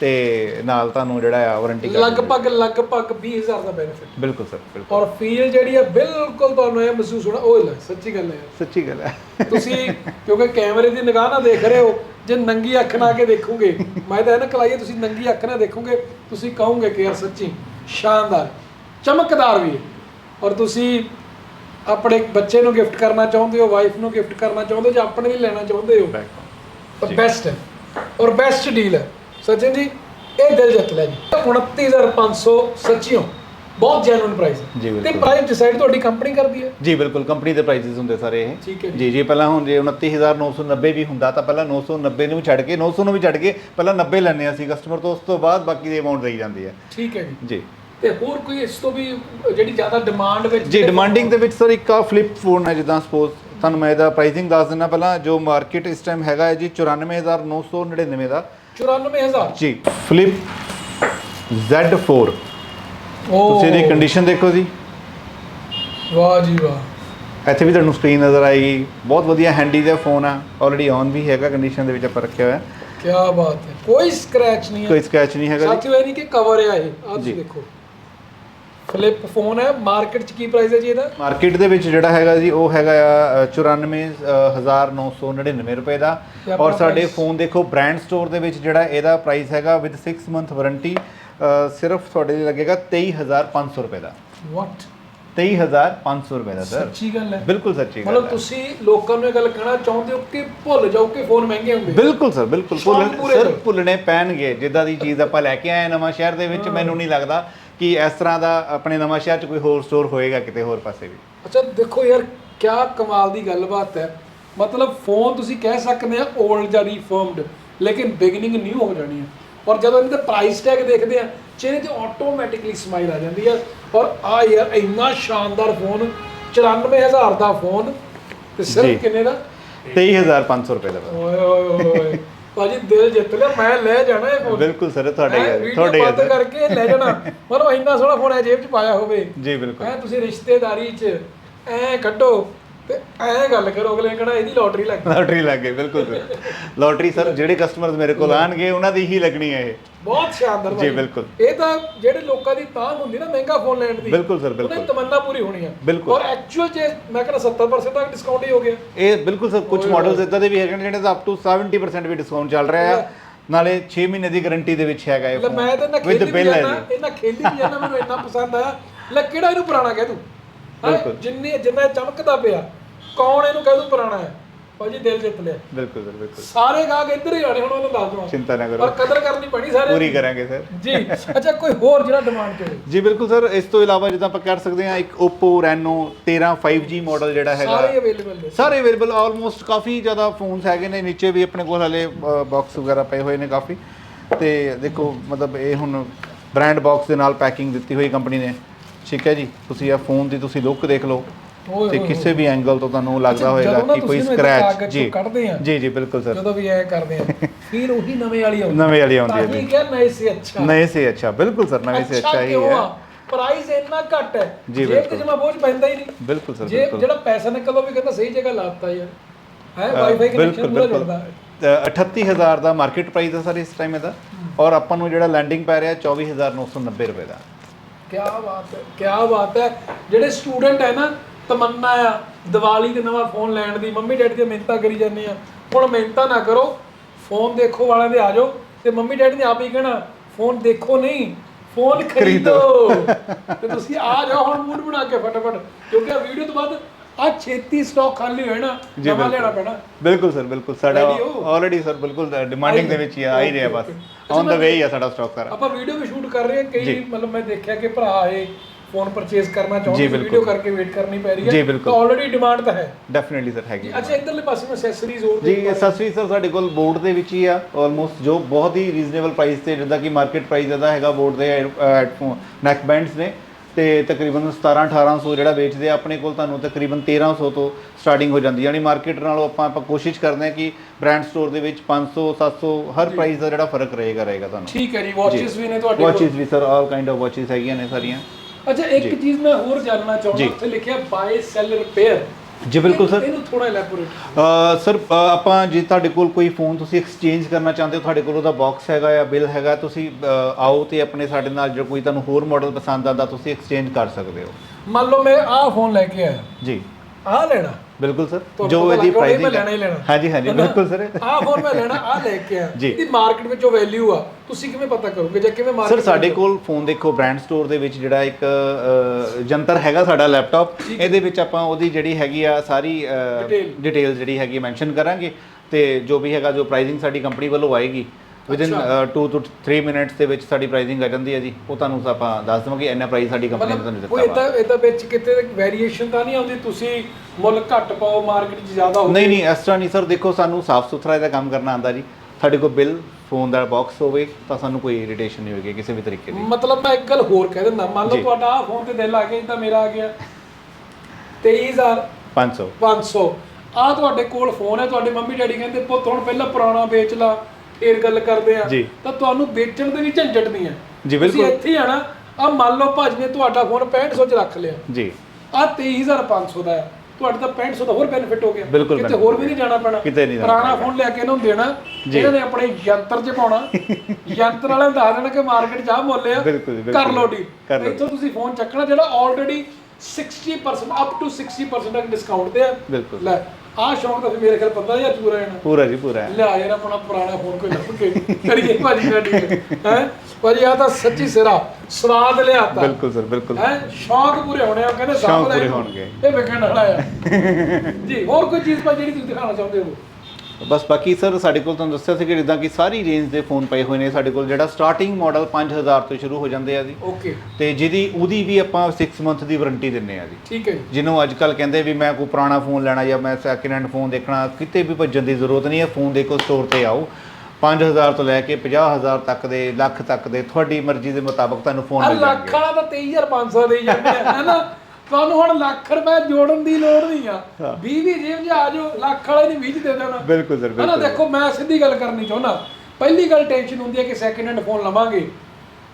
ਤੇ ਨਾਲ ਤੁਹਾਨੂੰ ਜਿਹੜਾ ਆ ਵਾਰੰਟੀ ਲਗਭਗ ਲਗਭਗ 20000 ਦਾ ਬੈਨੀਫਿਟ ਬਿਲਕੁਲ ਸਰ ਬਿਲਕੁਲ। ਔਰ ਫੀਲ ਜਿਹੜੀ ਹੈ ਬਿਲਕੁਲ ਤੁਹਾਨੂੰ ਇਹ ਮਹਿਸੂਸ ਹੋਣਾ ਉਹ ਲੈ ਸੱਚੀ ਗੱਲ ਹੈ ਸੱਚੀ ਗੱਲ ਹੈ। ਤੁਸੀਂ ਕਿਉਂਕਿ ਕੈਮਰੇ ਦੀ ਨਿਗਾਹ ਨਾਲ ਦੇਖ ਰਹੇ ਹੋ ਜੇ ਨੰਗੀ ਅੱਖ ਨਾਲ ਕੇ ਦੇਖੋਗੇ ਮੈਂ ਤਾਂ ਇਹਨਾਂ ਕਲਾਈਏ ਤੁਸੀਂ ਨੰਗੀ ਅੱਖ ਨਾਲ ਦੇਖੋਗੇ ਤੁਸੀਂ ਕਹੋਗੇ ਕਿ ਯਾਰ ਸੱਚੀ ਸ਼ਾਨਦਾਰ ਚਮਕਦਾਰ ਵੀ ਔਰ ਤੁਸੀਂ ਆਪਣੇ ਬੱਚੇ ਨੂੰ ਗਿਫਟ ਕਰਨਾ ਚਾਹੁੰਦੇ ਹੋ ਵਾਈਫ ਨੂੰ ਗਿਫਟ ਕਰਨਾ ਚਾਹੁੰਦੇ ਹੋ ਜਾਂ ਆਪਣੇ ਲਈ ਲੈਣਾ ਚਾਹੁੰਦੇ ਹੋ ਤਾਂ ਬੈਸਟ ਹੈ। ਔਰ ਬੈਸਟ ਡੀਲ ਹੈ। ਸਚਿਨ ਜੀ ਇਹ ਦਿਲ ਜਿੱਤ ਲਿਆ ਜੀ। 29500 ਸੱਚੀਓ ਬਹੁਤ ਜੈਨੂਇਨ ਪ੍ਰਾਈਸ ਹੈ। ਜੀ, ਤੇ ਬਿਲਕੁਲ। ਪ੍ਰਾਈਸ ਡਿਸਾਈਡ ਤੁਹਾਡੀ ਕੰਪਨੀ ਕਰਦੀ ਹੈ। ਜੀ ਬਿਲਕੁਲ ਕੰਪਨੀ ਦੇ ਪ੍ਰਾਈਸਿਸ ਹੁੰਦੇ ਸਾਰੇ ਇਹ। ਠੀਕ ਹੈ ਜੀ। ਜੀ ਜੀ ਪਹਿਲਾਂ ਹੁਣ ਜੇ 29990 ਵੀ ਹੁੰਦਾ ਤਾਂ ਪਹਿਲਾਂ 990 ਨੂੰ ਛੱਡ ਕੇ 900 ਨੂੰ ਵੀ ਛੱਡ ਕੇ ਪਹਿਲਾਂ 90 ਲੈਣੇ ਅਸੀਂ ਕਸਟਮਰ ਤੋਂ ਉਸ ਤੋਂ ਬਾਅਦ ਬਾਕੀ ਦੀ ਅਮਾਉਂਟ ਰਹੀ ਜਾਂਦੀ ਹੈ ਠੀਕ ਹੈ ਜੀ। ਜੀ। ਤੇ ਹੋਰ ਕੋਈ ਇਸ ਤੋਂ ਵੀ ਜਿਹੜੀ ਜ਼ਿਆਦਾ ਡਿਮਾਂਡ ਵਿੱਚ ਜੀ ਡਿਮਾਂਡਿੰਗ ਦੇ ਵਿੱਚ ਸਰ ਇੱਕ ਆ ਫਲਿੱਪ ਫੋਨ ਹੈ ਜਿੱਦਾਂ ਸਪੋਜ਼ ਤੁਹਾਨੂੰ ਮੈਂ ਇਹਦਾ ਪ੍ਰਾਈਸਿੰਗ ਦੱਸ ਦਿੰਦਾ ਪਹਿਲਾਂ ਜੋ ਮਾਰਕੀਟ ਇਸ ਟਾਈਮ ਹੈਗਾ ਹੈ ਜੀ 94999 ਦਾ 94000 ਜੀ ਫਲਿੱਪ Z4 ਓ। ਤੁਸੀਂ ਇਹਦੀ ਕੰਡੀਸ਼ਨ ਦੇਖੋ ਜੀ। ਵਾਹ ਜੀ ਵਾਹ। ਇੱਥੇ ਵੀ ਤੁਹਾਨੂੰ ਸਕਰੀਨ ਨਜ਼ਰ ਆਏਗੀ। ਬਹੁਤ ਵਧੀਆ ਹੈਂਡੀ ਦਾ ਫੋਨ ਆ। ਆਲਰੇਡੀ ਔਨ ਵੀ ਹੈਗਾ ਕੰਡੀਸ਼ਨ ਦੇ ਵਿੱਚ ਆਪਾਂ ਰੱਖਿਆ ਹੋਇਆ। ਕੀ ਬਾਤ ਹੈ। ਕੋਈ ਸਕ੍ਰੈਚ ਨਹੀਂ ਕੋਈ ਹੈ ਸਕੈਚ ਨਹੀਂ ਹੈਗਾ ਸਾਥੀਓ ਇਹ ਨਹੀਂ ਕਿ ਕਵਰ ਹੈ ਇਹ। ਤੁਸੀਂ ਦੇਖੋ। ਫਲਿੱਪ ਫੋਨ ਹੈ। ਮਾਰਕੀਟ 'ਚ ਕੀ ਪ੍ਰਾਈਸ ਹੈ ਜੀ ਇਹਦਾ? ਮਾਰਕੀਟ ਦੇ ਵਿੱਚ ਜਿਹੜਾ ਹੈਗਾ ਜੀ ਉਹ ਹੈਗਾ ਆ 94999 ਰੁਪਏ ਦਾ। ਔਰ ਸਾਡੇ? ਫੋਨ ਦੇਖੋ ਬ੍ਰਾਂਡ ਸਟੋਰ ਦੇ ਵਿੱਚ ਜਿਹੜਾ ਇਹਦਾ ਪ੍ਰਾਈਸ ਹੈਗਾ ਵਿਦ 6 ਮੰਥ ਵਾਰੰਟੀ ਸਿਰਫ ਤੁਹਾਡੇ ਲਈ ਲੱਗੇਗਾ 23500 ਰੁਪਏ ਦਾ। ਵਾਟ 23500 ਰੁਪਏ ਦਾ ਸਰ ਸੱਚੀ ਗੱਲ ਹੈ। ਬਿਲਕੁਲ ਸੱਚੀ ਗੱਲ ਮਤਲਬ ਤੁਸੀਂ ਲੋਕਾਂ ਨੂੰ ਇਹ ਗੱਲ ਕਹਿਣਾ ਚਾਹੁੰਦੇ ਹੋ ਕਿ ਭੁੱਲ ਜਾਓ ਕਿ ਫੋਨ ਮਹਿੰਗੇ ਹੁੰਦੇ ਬਿਲਕੁਲ ਸਰ ਬਿਲਕੁਲ। ਭੁੱਲਣੇ ਪੈਣਗੇ। ਜਿੱਦਾਂ ਦੀ ਚੀਜ਼ ਆਪਾਂ ਲੈ ਕੇ ਆਏ ਨਵਾਂ ਸ਼ਹਿਰ ਦੇ ਵਿੱਚ ਮੈਨੂੰ ਨਹੀਂ ਲੱਗਦਾ। ਕਿ ਇਸ ਤਰ੍ਹਾਂ ਦਾ ਆਪਣੇ ਨਵਾਂ ਸ਼ਹਿਰ 'ਚ ਕੋਈ ਹੋਰ ਸਟੋਰ ਹੋਏਗਾ ਕਿਤੇ ਹੋਰ ਪਾਸੇ ਵੀ? ਅੱਛਾ ਦੇਖੋ ਯਾਰ ਕਿਆ ਕਮਾਲ ਦੀ ਗੱਲਬਾਤ ਹੈ। ਮਤਲਬ ਫੋਨ ਤੁਸੀਂ ਕਹਿ ਸਕਦੇ ਆ 올ਡ ਜਾਂ ਰੀਫਰਮਡ ਲੇਕਿਨ ਬਿਗਨਿੰਗ ਨਿਊ ਹੋ ਜਾਣੀ ਹੈ। ਔਰ ਜਦੋਂ ਇਹਨਾਂ ਦਾ ਪ੍ਰਾਈਸ ਟੈਗ ਦੇਖਦੇ ਆ ਚਿਹਰੇ ਤੇ ਆਟੋਮੈਟਿਕਲੀ ਸਮਾਈਲ ਆ ਜਾਂਦੀ ਹੈ। ਔਰ ਆ ਯਾਰ ਇੰਨਾ ਸ਼ਾਨਦਾਰ ਫੋਨ 94000 ਦਾ ਫੋਨ ਤੇ। ਸਿਰਫ ਕਿੰਨੇ ਦਾ? 23500 ਰੁਪਏ ਦਾ। ਓਏ ਓਏ ਓਏ। ਭਾਜੀ ਦਿਲ ਜਿੱਤ ਲਿਆ ਮੈਂ ਲੈ ਜਾਣਾ ਇਹ ਫੋਨ ਬਿਲਕੁਲ ਸਰ ਤੁਹਾਡੇ ਹੀ ਤੁਹਾਡੇ ਹੀ ਹੈ। ਕਰਕੇ ਲੈ ਜਾਣਾ। ਮਤਲਬ ਇੰਨਾ ਸੋਹਣਾ ਫੋਨ ਹੈ ਜੇਬ 'ਚ ਪਾਇਆ ਹੋਵੇ। ਜੀ ਬਿਲਕੁਲ। ਐ ਤੁਸੀਂ ਰਿਸ਼ਤੇਦਾਰੀ 'ਚ ਐ ਕੱਢੋ ਤੇ ਐ ਗੱਲ ਕਰੋ ਅਗਲੇ ਨੇ ਕਹਿਣਾ ਇਹਦੀ ਲੋਟਰੀ ਲੱਗ ਗਈ। ਲਾਟਰੀ ਲੱਗ ਗਈ ਬਿਲਕੁਲ ਸਰ। ਲਾਟਰੀ ਸਰ ਜਿਹੜੇ ਕਸਟਮਰਸ ਮੇਰੇ ਕੋਲ ਆਣਗੇ ਉਹਨਾਂ ਦੀ ਹੀ ਲੱਗਣੀ ਹੈ ਇਹ। ਬਹੁਤ ਸ਼ਾਨਦਾਰ ਜੀ। ਬਿਲਕੁਲ। ਇਹ ਤਾਂ ਜਿਹੜੇ ਲੋਕਾਂ ਦੀ ਤਾਂ ਹੁੰਦੀ ਨਾ ਮਹਿੰਗਾ ਫੋਨ ਲੈਣ ਦੀ ਬਿਲਕੁਲ sir, ਬਿਲਕੁਲ। ਉਹਨਾਂ ਦੀ ਤਮੰਨਾ ਪੂਰੀ ਹੋਣੀ ਆ ਬਿਲਕੁਲ। ਔਰ ਐਕਚੁਅਲ ਜੇ ਮੈਂ ਕਹਿੰਦਾ 70% ਤੱਕ ਡਿਸਕਾਊਂਟ ਹੀ ਹੋ ਗਿਆ ਇਹ ਬਿਲਕੁਲ ਸਰ ਕੁਝ ਮਾਡਲਸ ਇਦਾਂ ਦੇ ਵੀ ਹੈਗੇ ਨੇ ਜਿਹੜੇ ਅਪ ਟੂ 70% ਵੀ ਡਿਸਕਾਊਂਟ ਚੱਲ ਰਿਹਾ ਆ ਨਾਲੇ 6 ਮਹੀਨੇ ਦੀ ਗਾਰੰਟੀ ਦੇ ਵਿੱਚ ਹੈਗਾ ਇਹ ਮੈਂ ਤਾਂ ਨਾ ਖੇਲੀ ਵੀ ਜਾਣਾ ਇਹਨਾਂ ਖੇਲੀ ਵੀ ਜਾਣਾ ਮੈਨੂੰ ਇੰਨਾ ਪਸੰਦ ਆਇਆ ਲੈ ਕਿਹੜਾ ਇਹਨੂੰ ਪੁਰਾਣਾ ਕਹਿ? ਬਿਲਕੁਲ। ਜਿੰਨੀ ਜਿੰਨਾ ਚਮਕਦਾ ਪਿਆ ਕੌਣ ਇਹਨੂੰ ਕਹਿ ਦੂੰ ਪੁਰਾਣਾ ਹੈ ਭਾਜੀ ਦਿਲ ਜਿੱਤ ਲਿਆ। ਬਿਲਕੁਲ ਸਰ ਬਿਲਕੁਲ। ਸਾਰੇ ਗਾਹਕ ਇੱਧਰ ਹੀ ਆਣੇ ਹੁਣ ਉਹਨਾਂ ਦੱਸ ਦਵਾਂ ਚਿੰਤਾ ਨਾ ਕਰੋ। ਪਰ ਕਦਰ ਕਰਨੀ ਪੈਣੀ ਸਾਰੇ ਪੂਰੀ ਕਰਾਂਗੇ ਸਰ। ਜੀ ਅੱਛਾ ਕੋਈ ਹੋਰ ਜਿਹੜਾ ਡਿਮਾਂਡ ਕਰੇ? ਜੀ ਬਿਲਕੁਲ ਸਰ ਇਸ ਤੋਂ ਇਲਾਵਾ ਜਿੱਦਾਂ ਆਪਾਂ ਕਰ ਸਕਦੇ ਹਾਂ ਇੱਕ Oppo Reno 13 5G ਮਾਡਲ ਜਿਹੜਾ ਹੈਗਾ। ਸਾਰੇ ਅਵੇਲੇਬਲ ਨੇ। ਸਾਰੇ ਅਵੇਲੇਬਲ ਆਲਮੋਸਟ ਕਾਫੀ ਜ਼ਿਆਦਾ ਫੋਨਸ ਹੈਗੇ ਨੇ ਨੀਚੇ ਵੀ ਆਪਣੇ ਕੋਲ ਹਲੇ ਬਾਕਸ ਵਗੈਰਾ ਪਏ ਹੋਏ ਨੇ ਕਾਫੀ। ਤੇ ਦੇਖੋ ਮਤਲਬ ਇਹ ਹੁਣ ਬ੍ਰਾਂਡ ਬਾਕਸ ਦੇ ਨਾਲ ਪੈਕਿੰਗ ਦਿੱਤੀ ਹੋਈ ਕੰਪਨੀ ਨੇ। ਠੀਕ ਹੈ ਜੀ ਤੁਸੀਂ ਇਹ ਫੋਨ ਦੀ ਤੁਸੀਂ ਲੁੱਕ ਦੇਖ ਲਓ। ਤੇ ਕਿਸੇ ਵੀ ਐਂਗਲ ਤੋਂ ਤੁਹਾਨੂੰ ਲੱਗਦਾ ਹੋਏਗਾ ਕਿ ਕੋਈ ਸਕ੍ਰੈਚ ਜੀ। ਜੀ ਜੀ ਬਿਲਕੁਲ ਸਰ। ਜਦੋਂ ਵੀ ਐ ਕਰਦੇ ਆ <laughs> ਫੀਲ ਉਹੀ ਨਵੇਂ ਵਾਲੀ ਆਉਂਦੀ ਨਵੇਂ ਵਾਲੀ ਆਉਂਦੀ ਹੈ ਤਾਂ ਹੀ ਨਵੇਂ ਸੇ ਅੱਛਾ। ਨਏ ਸੇ ਅੱਛਾ ਬਿਲਕੁਲ ਸਰ ਨਵੇਂ ਸੇ ਅੱਛਾ ਹੀ ਹੈ। ਪ੍ਰਾਈਸ ਇੰਨਾ ਘੱਟ ਹੈ। ਜੀ, ਜੇਬ। ਤੇ ਜਮਾ ਬੋਝ ਪੈਂਦਾ ਹੀ ਨਹੀਂ। ਬਿਲਕੁਲ ਸਰ ਜੇ ਜਿਹੜਾ ਪੈਸਾ ਨਿਕਲਦਾ ਉਹ ਵੀ ਕਹਿੰਦਾ ਸਹੀ ਜਗ੍ਹਾ ਲਾਤਾ ਯਾਰ। ਹੈ ਵਾਈਫਾਈ ਕਨੈਕਸ਼ਨ ਪੂਰਾ ਜੁੜਦਾ ਹੈ ਅ, 38000 ਦਾ ਮਾਰਕੀਟ ਪ੍ਰਾਈਸ ਹੈ ਸਰ ਇਸ ਟਾਈਮ ਇਹਦਾ। ਔਰ ਆਪਾਂ ਨੂੰ ਜਿਹੜਾ ਲੈਂਡਿੰਗ ਪੈ ਰਿਹਾ 24990 ਰੁਪਏ ਦਾ। ਕੀ ਬਾਤ ਹੈ ਕੀ ਬਾਤ ਹੈ। ਜਿਹੜੇ ਸਟੂਡੈਂਟ ਹੈ ਨਾ ਤਮੰਨਾ ਆ ਦੀਵਾਲੀ ਤੇ ਨਵਾਂ ਫੋਨ ਲੈਣ ਦੀ। ਮੰਮੀ ਡੈਡੀ ਦੀ ਮਿਹਨਤਾਂ ਕਰੀ ਜਾਂਦੇ ਆ। ਹੁਣ ਮਿਹਨਤਾਂ ਨਾ ਕਰੋ। ਫੋਨ ਦੇਖੋ ਵਾਲਿਆਂ ਦੇ ਆ ਜਾਓ। ਤੇ ਮੰਮੀ ਡੈਡੀ ਨੇ ਆਪ ਹੀ ਕਹਿਣਾ ਫੋਨ ਦੇਖੋ ਨਹੀਂ ਫੋਨ ਖਰੀਦੋ। ਤੇ ਤੁਸੀਂ ਆ ਜਾਓ ਹੁਣ ਮੂਡ ਬਣਾ ਕੇ ਫਟਾਫਟ। ਕਿਉਂਕਿ ਆ ਵੀਡੀਓ ਤੋਂ ਬਾਅਦ ਆ ਛੇਤੀ ਸਟਾਕ ਖਾਲੀ ਹੋਏ ਨਾ ਨਵਾਂ। ਲੈਣਾ ਪੈਣਾ। ਬਿਲਕੁਲ ਸਰ ਬਿਲਕੁਲ। ਸਾਡਾ? ਆਲਰੇਡੀ ਸਰ ਬਿਲਕੁਲ ਡਿਮਾਂਡਿੰਗ ਦੇ ਵਿੱਚ ਹੀ ਆ ਹੀ ਰਿਹਾ ਬਸ। ਔਨ ਦਾ ਵੇ ਹੀ ਆ ਸਾਡਾ ਸਟਾਕ ਸਾਰਾ। ਆਪਾਂ ਵੀਡੀਓ ਵੀ ਸ਼ੂਟ ਕਰ ਰਹੇ ਹਾਂ ਕਈ। ਮਤਲਬ ਮੈਂ ਦੇਖਿਆ ਕਿ ਭਰਾ ਆਏ ਫੋਨ ਪਰਚੇਸ ਕਰਨਾ ਚਾਹੁੰਦੇ ਬਿਲਕੁਲ। ਵੀਡੀਓ ਕਰਕੇ ਵੇਟ ਕਰਨੀ ਪੈ ਰਹੀ ਹੈ। ਤਾਂ ਆਲਰੇਡੀ ਡਿਮਾਂਡ ਤਾਂ ਹੈ। ਡੈਫੀਨਿਟਲੀ ਸਰ ਹੈਗੀ ਆ। ਅੱਛਾ ਇਧਰਲੇ ਪਾਸੇ ਮੈਂ ਐਕਸੈਸਰੀਜ਼ ਹੋਰ ਜੀ ਦੇਖ ਪਾ- ਐਕਸੈਸਰੀ ਸਰ ਸਾਡੇ ਕੋਲ ਬੋਰਡ ਦੇ ਵਿੱਚ ਹੀ ਆ ਆਲਮੋਸਟ ਜੋ ਬਹੁਤ ਹੀ ਰੀਜ਼ਨੇਬਲ ਪ੍ਰਾਈਸ ਤੇ ਜਿੱਦਾਂ ਕਿ ਮਾਰਕੀਟ ਪ੍ਰਾਈਸ ਇਹਦਾ ਹੈਗਾ ਬੋਰਡ ਦੇ ਹੈਡਫੋਨ ਨੈਕ ਬੈਂਡਸ ਨੇ। ਤੇ ਤਕਰੀਬਨ 17 1800 ਜਿਹੜਾ ਵੇਚਦੇ ਆ ਆਪਣੇ ਕੋਲ ਤੁਹਾਨੂੰ ਤਕਰੀਬਨ 1300 ਤੋਂ ਸਟਾਰਟਿੰਗ ਹੋ ਜਾਂਦੀ ਯਾਨੀ ਮਾਰਕੀਟ ਨਾਲੋਂ ਆਪਾਂ ਆਪਾਂ ਕੋਸ਼ਿਸ਼ ਕਰਦੇ ਹਾਂ ਕਿ ਬ੍ਰਾਂਡ ਸਟੋਰ ਦੇ ਵਿੱਚ 500 700 ਹਰ ਪ੍ਰਾਈਸ ਦਾ ਜਿਹੜਾ ਫ਼ਰਕ ਰਹੇਗਾ ਰਹੇਗਾ ਤੁਹਾਨੂੰ। ਠੀਕ ਹੈ ਜੀ ਵਾਚਸ ਵੀ ਨੇ ਤੁਹਾਡੇ ਕੋਲ। Watches we sir all kind of watches ਹੈਗੀਆਂ ਨੇ ਸਾਰੀਆਂ। ਅੱਛਾ ਇੱਕ ਚੀਜ਼ ਮੈਂ ਹੋਰ ਜਾਣਨਾ ਚਾਹੁੰਦਾ। ਉੱਥੇ ਲਿਖਿਆ ਬਾਏ ਸੈਲ ਰਿਪੇਅਰ ਜੀ ਬਿਲਕੁਲ ਸਰ। ਇਹਨੂੰ ਥੋੜਾ ਇਲੈਬੋਰੇਟ ਅ, ਸਰ ਆਪਾਂ ਜੇ ਤੁਹਾਡੇ ਕੋਲ ਕੋਈ ਫੋਨ ਤੁਸੀਂ ਐਕਸਚੇਂਜ ਕਰਨਾ ਚਾਹੁੰਦੇ ਹੋ ਤੁਹਾਡੇ ਕੋਲ ਉਹਦਾ ਬਾਕਸ ਹੈਗਾ ਜਾਂ ਬਿੱਲ ਹੈਗਾ ਤੁਸੀਂ ਆਓ ਤੇ ਆਪਣੇ ਸਾਡੇ ਨਾਲ ਜੋ ਕੋਈ ਤੁਹਾਨੂੰ ਹੋਰ ਮਾਡਲ ਪਸੰਦ ਆਉਂਦਾ ਤੁਸੀਂ ਐਕਸਚੇਂਜ ਕਰ ਸਕਦੇ ਹੋ। ਮੰਨ ਲਓ ਮੈਂ ਆਹ ਫੋਨ ਲੈ ਕੇ ਆਇਆ। ਜੀ। ਆਹ ਲੈਣਾ। ਬਿਲਕੁਲ ਸਰ ਜੋ ਇਹਦੀ ਪ੍ਰਾਈਸਿੰਗ ਲੈਣਾ ਹੀ ਲੈਣਾ। ਹਾਂਜੀ ਹਾਂਜੀ ਬਿਲਕੁਲ ਸਰ ਆਹ ਫੋਨ ਮੈਂ ਲੈਣਾ ਆ ਲੈ ਕੇ ਆ ਜੀ। ਇਹਦੀ ਮਾਰਕੀਟ ਵਿੱਚ ਜੋ ਵੈਲਿਊ ਆ ਤੁਸੀਂ ਕਿਵੇਂ ਪਤਾ ਕਰੋਗੇ ਜਾਂ ਕਿਵੇਂ ਸਰ ਮਾਰਕੀਟ ਸਾਡੇ ਕੋਲ ਫੋਨ ਦੇਖੋ ਬ੍ਰਾਂਡ ਸਟੋਰ ਦੇ ਵਿੱਚ ਜਿਹੜਾ ਇੱਕ ਜੰਤਰ ਹੈਗਾ ਸਾਡਾ ਲੈਪਟਾਪ ਇਹਦੇ ਵਿੱਚ ਆਪਾਂ ਉਹਦੀ ਜਿਹੜੀ ਹੈਗੀ ਆ ਸਾਰੀ। ਡਿਟੇਲ ਜਿਹੜੀ ਹੈਗੀ ਮੈਂਸ਼ਨ ਕਰਾਂਗੇ ਤੇ ਜੋ ਵੀ ਹੈਗਾ ਜੋ ਪ੍ਰਾਈਸਿੰਗ ਸਾਡੀ ਕੰਪਨੀ ਵੱਲੋਂ ਆਏਗੀ ਵਿਦਿਨ 2 ਤੋਂ 3 ਮਿੰਟਸ ਦੇ ਵਿੱਚ ਸਾਡੀ ਪ੍ਰਾਈਸਿੰਗ ਆ ਜਾਂਦੀ ਹੈ ਜੀ। ਉਹ ਤੁਹਾਨੂੰ ਆਪਾਂ ਦੱਸ ਦਵਾਂਗੇ ਇੰਨਾ ਪ੍ਰਾਈਸ ਸਾਡੀ ਕੰਪਨੀ ਨੇ ਤੁਹਾਨੂੰ ਮਤਲਬ ਕੋਈ ਦਿੱਤਾ ਵਾ। ਇਦਾਂ ਇਦਾਂ ਵਿੱਚ ਕਿਤੇ ਵੇਰੀਏਸ਼ਨ ਤਾਂ ਨਹੀਂ ਆਉਂਦੀ? ਤੁਸੀਂ ਮੁੱਲ ਘੱਟ ਪਾਓ ਮਾਰਕੀਟ 'ਚ ਜ਼ਿਆਦਾ ਹੋਵੇ। ਨਹੀਂ ਨਹੀਂ ਇਸ ਤਰ੍ਹਾਂ ਨਹੀਂ ਸਰ। ਦੇਖੋ ਸਾਨੂੰ ਸਾਫ਼ ਸੁਥਰਾ ਇਹਦਾ ਕੰਮ ਕਰਨਾ ਆਂਦਾ ਜੀ। ਸਾਡੇ ਕੋਲ ਬਿੱਲ ਫੋਨ ਦਾ ਬਾਕਸ ਹੋਵੇ ਤਾਂ ਸਾਨੂੰ ਕੋਈ ਇਰੀਟੇਸ਼ਨ ਨਹੀਂ ਹੋਏਗੀ ਕਿਸੇ ਵੀ ਤਰੀਕੇ ਦੀ। ਮਤਲਬ ਮੈਂ ਇੱਕ ਗੱਲ ਹੋਰ ਕਹਿ ਦਿੰਦਾ। ਮੰਨ ਲਓ ਜੀ। ਤੁਹਾਡਾ ਆ ਫੋਨ ਤੇ ਦਿਲ ਆ ਗਿਆ ਜਿੱਦਾਂ ਮੇਰਾ ਆ ਗਿਆ। 23500 500 ਆ ਤੁਹਾਡੇ ਕੋਲ ਫੋਨ ਹੈ ਤੁਹਾਡੇ ਮੰਮੀ ਡੈਡੀ ਕਹਿੰਦੇ ਪੁੱਤ ਹੁਣ ਪਹਿਲਾਂ ਪੁਰਾਣਾ ਵੇਚ ਲਾ। ਫੇਰ ਗੱਲ ਕਰਦੇ ਆ। ਜੀ। ਤਾਂ ਤੁਹਾਨੂੰ ਵੇਚਣ ਦੇ ਵੀ ਝੰਜਟ ਨਹੀਂ ਹੈ ਜੀ, ਬਿਲਕੁਲ। ਤੁਸੀਂ ਇੱਥੇ ਆਣਾ ਆ ਮੰਨ ਲਓ ਭਾਜੀ ਨੇ ਤੁਹਾਡਾ ਫੋਨ 6500 ਚ ਰੱਖ ਲਿਆ। ਜੀ। ਆ 23500 ਦਾ ਹੈ। ਤੁਹਾਡੇ ਤਾਂ 6500 ਦਾ ਹੋਰ ਬੈਨੀਫਿਟ ਹੋ ਗਿਆ। ਬਿਲਕੁਲ ਕਿਤੇ benefit ਹੋਰ ਵੀ ਨਹੀਂ ਜਾਣਾ ਪੈਣਾ। ਕਿਤੇ ਨਹੀਂ ਜਾਣਾ ਪੁਰਾਣਾ ਫੋਨ ਲਿਆ ਕੇ ਇਹਨੂੰ ਦੇਣਾ। ਜੀ। ਇਹਨਾਂ ਨੇ ਆਪਣੇ ਯੰਤਰ 'ਚ ਪਾਉਣਾ। <laughs> ਯੰਤਰ ਵਾਲਿਆਂ ਨੂੰ ਦੱਸ ਦੇਣਾ ਕਿ ਮਾਰਕੀਟ 'ਚ ਆ ਮੁੱਲ ਆ। ਬਿਲਕੁਲ, ਬਿਲਕੁਲ। ਕਰ ਲਓ ਡੀ ਕਰ ਲਓ। ਇੱਥੋਂ ਤੁਸੀਂ ਫੋਨ ਚੱਕਣਾ ਜਿਹੜਾ ਆਲਰੇਡੀ 60% ਅਪ ਟੂ 60% ਤੱਕ ਡਿਸਕਾਊਂਟ ਤੇ ਆ। ਬਿਲਕੁਲ। ਲੈ। ਆਹ ਸ਼ੌਂਕ ਤਾਂ ਫਿਰ ਮੇਰੇ ਖਿਆਲ 15000 ਪੂਰਾ ਜਾਣਾ। ਪੂਰਾ ਜੀ ਪੂਰਾ। ਲਿਆ ਯਾਰ ਆਪਣਾ ਪੁਰਾਣਾ ਫੋਨ ਕੋਈ ਲੱਭ ਕੇ। ਕਰੀਏ ਭਾਜੀ ਸਾਡੀ। ਹੈ? ਭਾਜੀ ਆ ਤਾਂ ਸੱਚੀ ਸਿਰਾ। ਸਵਾਦ ਲਿਆਤਾ। ਬਿਲਕੁਲ ਸਰ ਬਿਲਕੁਲ। ਹੈ? ਸ਼ੌਂਕ ਪੂਰੇ ਹੋਣੇ ਆ ਕਹਿੰਦੇ ਸ਼ੌਂਕ ਦਾ ਪੂਰੇ ਹੋਣਗੇ। ਇਹ ਵਿਕਣ ਵਾਲਾ ਆ। ਜੀ ਹੋਰ ਕੋਈ ਚੀਜ਼ ਭਾਜੀ ਜਿਹੜੀ ਤੁਸੀਂ ਦਿਖਾਉਣਾ ਚਾਹੁੰਦੇ ਹੋ? ਬਸ ਬਾਕੀ ਸਰ ਸਾਡੇ ਕੋਲ ਤੁਹਾਨੂੰ ਦੱਸਿਆ ਸੀ ਕਿ ਜਿੱਦਾਂ ਕਿ ਸਾਰੀ ਰੇਂਜ ਦੇ ਫੋਨ ਪਏ ਹੋਏ ਨੇ ਸਾਡੇ ਕੋਲ ਜਿਹੜਾ ਸਟਾਰਟਿੰਗ ਮਾਡਲ 5000 ਤੋਂ ਸ਼ੁਰੂ ਹੋ ਜਾਂਦੇ ਆ ਜੀ। ਓਕੇ ਤੇ ਜਿਹਦੀ ਉਹਦੀ ਵੀ ਆਪਾਂ 6 ਮੰਥ ਦੀ ਵਾਰੰਟੀ ਦਿੰਨੇ ਆ ਜੀ। ਠੀਕ ਹੈ ਜੀ। ਜਿਹਨੂੰ ਅੱਜ ਕੱਲ ਕਹਿੰਦੇ ਵੀ ਮੈਂ ਕੋਈ ਪੁਰਾਣਾ ਫੋਨ ਲੈਣਾ ਜਾਂ ਮੈਂ ਸੈਕਿੰਡ ਹੈਂਡ ਫੋਨ ਦੇਖਣਾ ਕਿਤੇ ਵੀ ਭੱਜਣ ਦੀ ਜ਼ਰੂਰਤ ਨਹੀਂ ਹੈ ਫੋਨ ਦੇਖੋ ਸਟੋਰ ਤੇ ਆਓ। 5000 ਤੋਂ ਲੈ ਕੇ 50000 ਤੱਕ ਦੇ ਲੱਖ ਤੱਕ ਦੇ ਤੁਹਾਡੀ ਮਰਜ਼ੀ ਦੇ ਮੁਤਾਬਕ ਤੁਹਾਨੂੰ ਫੋਨ ਮਿਲ ਲੱਖ ਜਾਣਗੇ। ਵਾਲਾ ਤਾਂ 23500 ਦੇ ਹੀ ਜਾਂਦੇ ਆ ਹੈਨਾ ਤੁਹਾਨੂੰ ਹੁਣ ਲੱਖ ਰੁਪਏ ਜੋੜਨ ਦੀ ਲੋੜ ਨਹੀਂ ਆ। 20 ਦੀ ਜੇਬ 'ਚ ਆ ਜਾਓ ਲੱਖ ਵਾਲੇ ਨਹੀਂ 20 'ਚ ਦੇ ਦੇਣਾ। ਬਿਲਕੁਲ ਸਰ ਬਿਲਕੁਲ। ਦੇਖੋ ਮੈਂ ਸਿੱਧੀ ਗੱਲ ਕਰਨੀ ਚਾਹੁੰਦਾ। ਪਹਿਲੀ ਗੱਲ ਟੈਨਸ਼ਨ ਹੁੰਦੀ ਹੈ ਕਿ ਸੈਕਿੰਡ ਹੈਂਡ ਫੋਨ ਲਵਾਂਗੇ।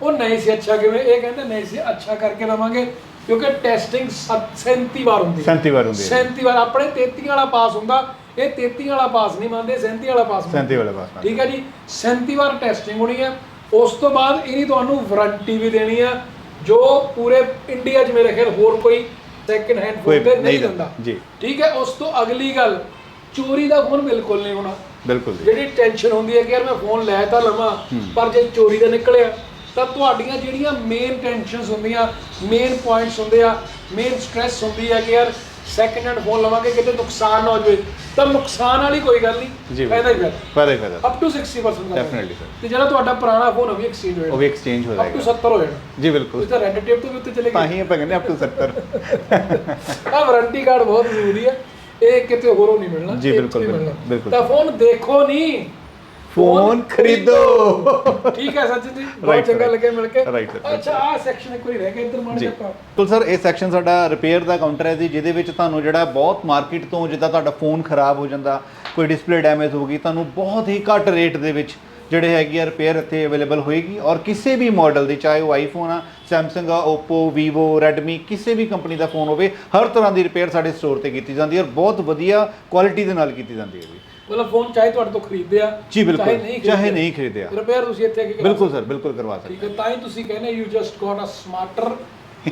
ਉਹ ਨਹੀਂ ਸੀ ਅੱਛਾ ਕਿਵੇਂ ਇਹ ਕਹਿੰਦੇ ਨਹੀਂ ਸੀ ਅੱਛਾ ਕਰਕੇ ਲਵਾਂਗੇ ਕਿਉਂਕਿ ਟੈਸਟਿੰਗ 37 ਵਾਰ ਹੁੰਦੀ ਹੈ। 37 ਵਾਰ ਹੁੰਦੇ ਆ 37 ਵਾਰ ਆਪਣੇ 33 ਵਾਲਾ ਪਾਸ ਹੁੰਦਾ। ਇਹ 33 ਵਾਲਾ ਪਾਸ ਨਹੀਂ ਮੰਨਦੇ 37 ਵਾਲਾ ਪਾਸ ਮੰਨਦੇ। 37 ਵਾਲੇ ਪਾਸ ਠੀਕ ਹੈ ਜੀ? 37 ਵਾਰ ਟੈਸਟਿੰਗ ਹੋਣੀ ਹੈ। ਉਸ ਤੋਂ ਬਾਅਦ ਇਹਦੀ ਤੁਹਾਨੂੰ ਵਾਰੰਟੀ ਵੀ ਦੇਣੀ ਹੈ। ਜੋ ਪੂਰੇ ਇੰਡੀਆ 'ਚ ਮੇਰੇ ਖਿਆਲ ਹੋਰ ਕੋਈ ਸੈਕਿੰਡ ਹੈਂਡ ਕੋਈ ਫੋਨ ਤੇ ਨਹੀਂ ਨਹੀਂ ਦਿੰਦਾ ਦਿੰਦਾ, ਜੀ। ਠੀਕ ਹੈ ਉਸ ਤੋਂ ਅਗਲੀ ਗੱਲ ਚੋਰੀ ਦਾ ਫੋਨ ਬਿਲਕੁਲ ਨਹੀਂ ਹੋਣਾ। ਬਿਲਕੁਲ ਜੀ। ਜਿਹੜੀ ਟੈਨਸ਼ਨ ਹੁੰਦੀ ਹੈ ਕਿ ਯਾਰ ਮੈਂ ਫੋਨ ਲੈ ਤਾਂ ਲਵਾਂ ਪਰ ਜੇ ਚੋਰੀ ਦਾ ਨਿਕਲਿਆ ਤਾਂ ਤੁਹਾਡੀਆਂ ਜਿਹੜੀਆਂ ਮੇਨ ਟੈਨਸ਼ਨਸ ਹੁੰਦੀਆਂ ਮੇਨ ਪੁਆਇੰਟਸ ਹੁੰਦੇ ਆ ਮੇਨ ਸਟ੍ਰੈਸ ਹੁੰਦੀ ਹੈ ਕਿ ਯਾਰ ਸੈਕਿੰਡ ਹੈਂਡ ਫੋਨ ਲਵਾਂਗੇ ਕਿਤੇ ਨੁਕਸਾਨ ਨਾ ਹੋ ਜਾਵੇ। ਤਾਂ ਨੁਕਸਾਨ ਵਾਲੀ ਕੋਈ ਗੱਲ ਨਹੀਂ ਜੀ ਫਾਇਦਾ ਹੀ ਫਾਇਦਾ। ਫਾਇਦਾ ਹੀ ਫਾਇਦਾ। ਅਪ ਟੂ 60% ਦਾ Definitely, sir. ਤੇ ਜਿਹੜਾ ਤੁਹਾਡਾ ਪੁਰਾਣਾ ਫੋਨ ਉਹ ਵੀ ਐਕਸਚੇਂਜ ਉਹ ਹੋਏਗਾ ਵੀ ਐਕਸਚੇਂਜ ਹੋ ਅਪ ਟੂ ਜਾਏਗਾ। 70 ਹੋ ਜਾਣਾ। ਜੀ ਬਿਲਕੁਲ। ਤੁਸੀਂ ਤਾਂ ਟੇਪ ਤੋਂ ਵੀ ਉੱਤੇ ਚਲੇ ਤਾਂ ਗਏ ਹੀ ਆਪਾਂ ਕਹਿੰਦੇ ਅਪ ਟੂ 70 ਆ ਵਾਰੰਟੀ ਕਾਰਡ ਬਹੁਤ ਜ਼ਰੂਰੀ ਹੈ। ਇਹ ਕਿਤੇ ਹੋਰੋਂ ਨਹੀਂ ਮਿਲਣਾ। ਜੀ, ਇਹ ਬਿਲਕੁਲ, ਇੱਥੋਂ ਹੀ ਮਿਲਣਾ। ਬਿਲਕੁਲ। ਤਾਂ ਫੋਨ ਦੇਖੋ ਨਹੀਂ ਫੋਨ ਖਰੀਦੋ। ਠੀਕ ਹੈ ਸੱਚਨ ਜੀ ਬਹੁਤ ਚੰਗਾ. ਲੱਗਿਆ ਮਿਲ ਕੇ। ਅੱਛਾ ਆਹ ਸੈਕਸ਼ਨ ਇੱਕ ਵਾਰੀ ਰਹਿ ਗਿਆ ਇੱਧਰ ਮਾਰ ਜੀ। ਜਾ ਬਿਲਕੁਲ ਸਰ ਇਹ ਸੈਕਸ਼ਨ ਸਾਡਾ ਰਿਪੇਅਰ ਦਾ ਕਾਊਂਟਰ ਹੈ ਜੀ ਜਿਹਦੇ ਵਿੱਚ ਤੁਹਾਨੂੰ ਜਿਹੜਾ ਬਹੁਤ ਮਾਰਕੀਟ ਤੋਂ ਜਿੱਦਾਂ ਤੁਹਾਡਾ ਫੋਨ ਖਰਾਬ ਹੋ ਜਾਂਦਾ ਕੋਈ ਡਿਸਪਲੇ ਡੈਮੇਜ ਹੋ ਗਈ ਤੁਹਾਨੂੰ ਬਹੁਤ ਹੀ ਘੱਟ ਰੇਟ ਦੇ ਵਿੱਚ ਜਿਹੜੇ ਹੈਗੀ ਆ ਰਿਪੇਅਰ ਇੱਥੇ ਅਵੇਲੇਬਲ ਹੋਏਗੀ। ਔਰ ਕਿਸੇ ਵੀ ਮਾਡਲ ਦੀ ਚਾਹੇ ਉਹ ਆਈਫੋਨ ਆ ਸੈਮਸੰਗ ਆ Oppo Vivo Redmi ਕਿਸੇ ਵੀ ਕੰਪਨੀ ਦਾ ਫੋਨ ਹੋਵੇ ਹਰ ਤਰ੍ਹਾਂ ਦੀ ਰਿਪੇਅਰ ਸਾਡੇ ਸਟੋਰ ਤੇ ਕੀਤੀ ਜਾਂਦੀ ਹੈ ਔਰ ਬਹੁਤ ਵਧੀਆ ਕੁਆਲਿਟੀ ਦੇ ਨਾਲ ਕੀਤੀ ਜਾਂਦੀ ਹੈ ਜੀ। ਮਤਲਬ ਫੋਨ ਚਾਹੇ ਤੁਹਾਡੇ ਤੋਂ ਖਰੀਦਿਆ ਜੀ ਬਿਲਕੁਲ ਨਹੀਂ ਚਾਹੇ ਨਹੀਂ ਖਰੀਦਿਆ ਰਿਪੇਅਰ ਤੁਸੀਂ ਇੱਥੇ ਕੀ ਬਿਲਕੁਲ ਸਰ ਬਿਲਕੁਲ ਕਰਵਾ ਸਕਦੇ ਠੀਕ ਹੈ। ਤਾਂ ਹੀ ਤੁਸੀਂ ਕਹਿੰਦੇ you just got a smarter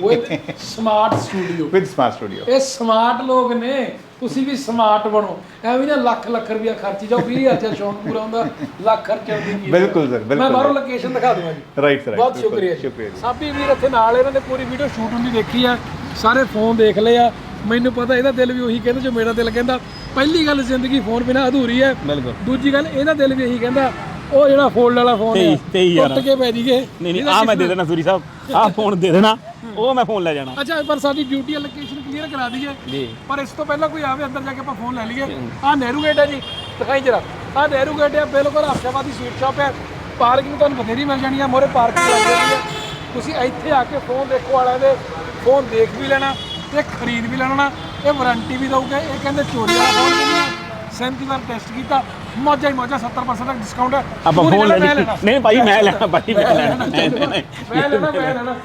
with smart studio with smart studio ਇਹ ਸਮਾਰਟ ਲੋਕ ਨੇ ਤੁਸੀਂ ਵੀ ਸਮਾਰਟ ਬਣੋ। ਐਵੇਂ ਨਾ ਲੱਖ ਲੱਖ ਰੁਪਇਆ ਖਰਚੀ ਜਾਓ 20000 ਚ ਸ਼ੌਂਕ ਪੂਰਾ ਹੁੰਦਾ ਲੱਖ ਖਰਚਣ ਦੀ ਕੀ ਬਿਲਕੁਲ ਮੈਂ ਬਿਲਕੁਲ। ਬਾਹਰੋਂ ਲੋਕੇਸ਼ਨ ਦਿਖਾ ਦੂੰਗਾ ਜੀ। ਰਾਈਟ ਸਰ ਬਹੁਤ ਸ਼ੁਕਰੀਆ ਜੀ। ਸ਼ੁਕਰੀਆ ਸਾਬੀ ਵੀਰ ਇੱਥੇ ਨਾਲ ਇਹਨਾਂ ਦੇ ਪੂਰੀ ਵੀਡੀਓ ਸ਼ੂਟ ਹੁੰਦੀ ਦੇਖੀ ਆ ਸਾਰੇ ਫੋਨ ਦੇਖ ਲਏ ਆ। ਮੈਨੂੰ ਪਤਾ ਇਹਦਾ ਦਿਲ ਵੀ ਉਹੀ ਕਹਿੰਦਾ ਜੋ ਮੇਰਾ ਦਿਲ ਕਹਿੰਦਾ। ਪਹਿਲੀ ਗੱਲ ਜ਼ਿੰਦਗੀ ਫੋਨ ਬਿਨਾ ਅਧੂਰੀ ਹੈ। ਬਿਲਕੁਲ। ਦੂਜੀ ਗੱਲ ਇਹਦਾ ਦਿਲ ਵੀ ਇਹੀ ਕਹਿੰਦਾ ਉਹ ਜਿਹੜਾ ਫੋਲਡ ਵਾਲਾ ਫੋਨ ਹੈ ਤੇਈ- ਤੇਈ ਹਜ਼ਾਰ। ਟੁੱਟ ਕੇ ਪੈ ਜੀਗੇ ਨਹੀਂ ਨਹੀਂ ਆ ਮੈਂ ਦੇ ਦੇਣਾ ਸੂਰੀ ਸਾਹਿਬ। ਆ ਫੋਨ ਦੇ ਦੇਣਾ ਉਹ ਮੈਂ ਫੋਨ ਲੈ ਜਾਣਾ। ਅੱਛਾ ਪਰ ਸਾਡੀ ਡਿਊਟੀ ਲੋਕੇਸ਼ਨ ਕਲੀਅਰ ਕਰਾ ਦਈਏ। ਜੀ। ਪਰ ਇਸ ਤੋਂ ਪਹਿਲਾਂ ਕੋਈ ਆਵੇ ਅੰਦਰ ਜਾ ਕੇ ਆਪਾਂ ਫੋਨ ਲੈ ਲਈਏ। ਆ ਨਹਿਰੂ ਗੇਟ ਹੈ ਜੀ। ਦਿਖਾਈ ਜਰਾ। ਆ ਨਹਿਰੂ ਗੇਟ ਹੈ ਬਿਲਕੁਲ ਆਸ਼ਾਵਾਦੀ ਸਵੀਟ ਸ਼ਾਪ ਹੈ। ਪਾਰਕਿੰਗ ਤੁਹਾਨੂੰ ਬਥੇਰੀ ਮਿਲ ਜਾਣੀ ਹੈ ਮੋਰੇ ਪਾਰਕਿੰਗ ਲੱਗ ਜਾਣੀ ਹੈ। ਤੁਸੀਂ ਇੱਥੇ ਆ ਕੇ ਫੋਨ ਦੇਖੋ ਵਾਲਿਆਂ ਦੇ। ਫੋਨ ਦੇਖ ਵੀ ਲੈਣਾ। ਤੇ ਖਰੀਦ ਵੀ ਲੈਣਾ ਇਹ ਵਾਰੰਟੀ ਵੀ ਦਊਗੇ ਇਹ ਕਹਿੰਦੇ ਚੋਰੀ ਵਾਲਾ ਫੋਨ ਨਹੀਂ ਹੈ। 37 ਵਾਰ ਟੈਸਟ ਕੀਤਾ ਮੌਜਾ ਹੀ ਮੌਜਾ 70% ਤੱਕ ਡਿਸਕਾਊਂਟ ਹੈ। ਆਪਾਂ ਫੋਨ ਲੈਣਾ। ਨਹੀਂ ਭਾਈ ਮੈਂ ਲੈਣਾ ਭਾਈ ਮੈਂ ਲੈਣਾ। ਮੈਂ ਲੈਣਾ ਮੈਂ ਲੈਣਾ।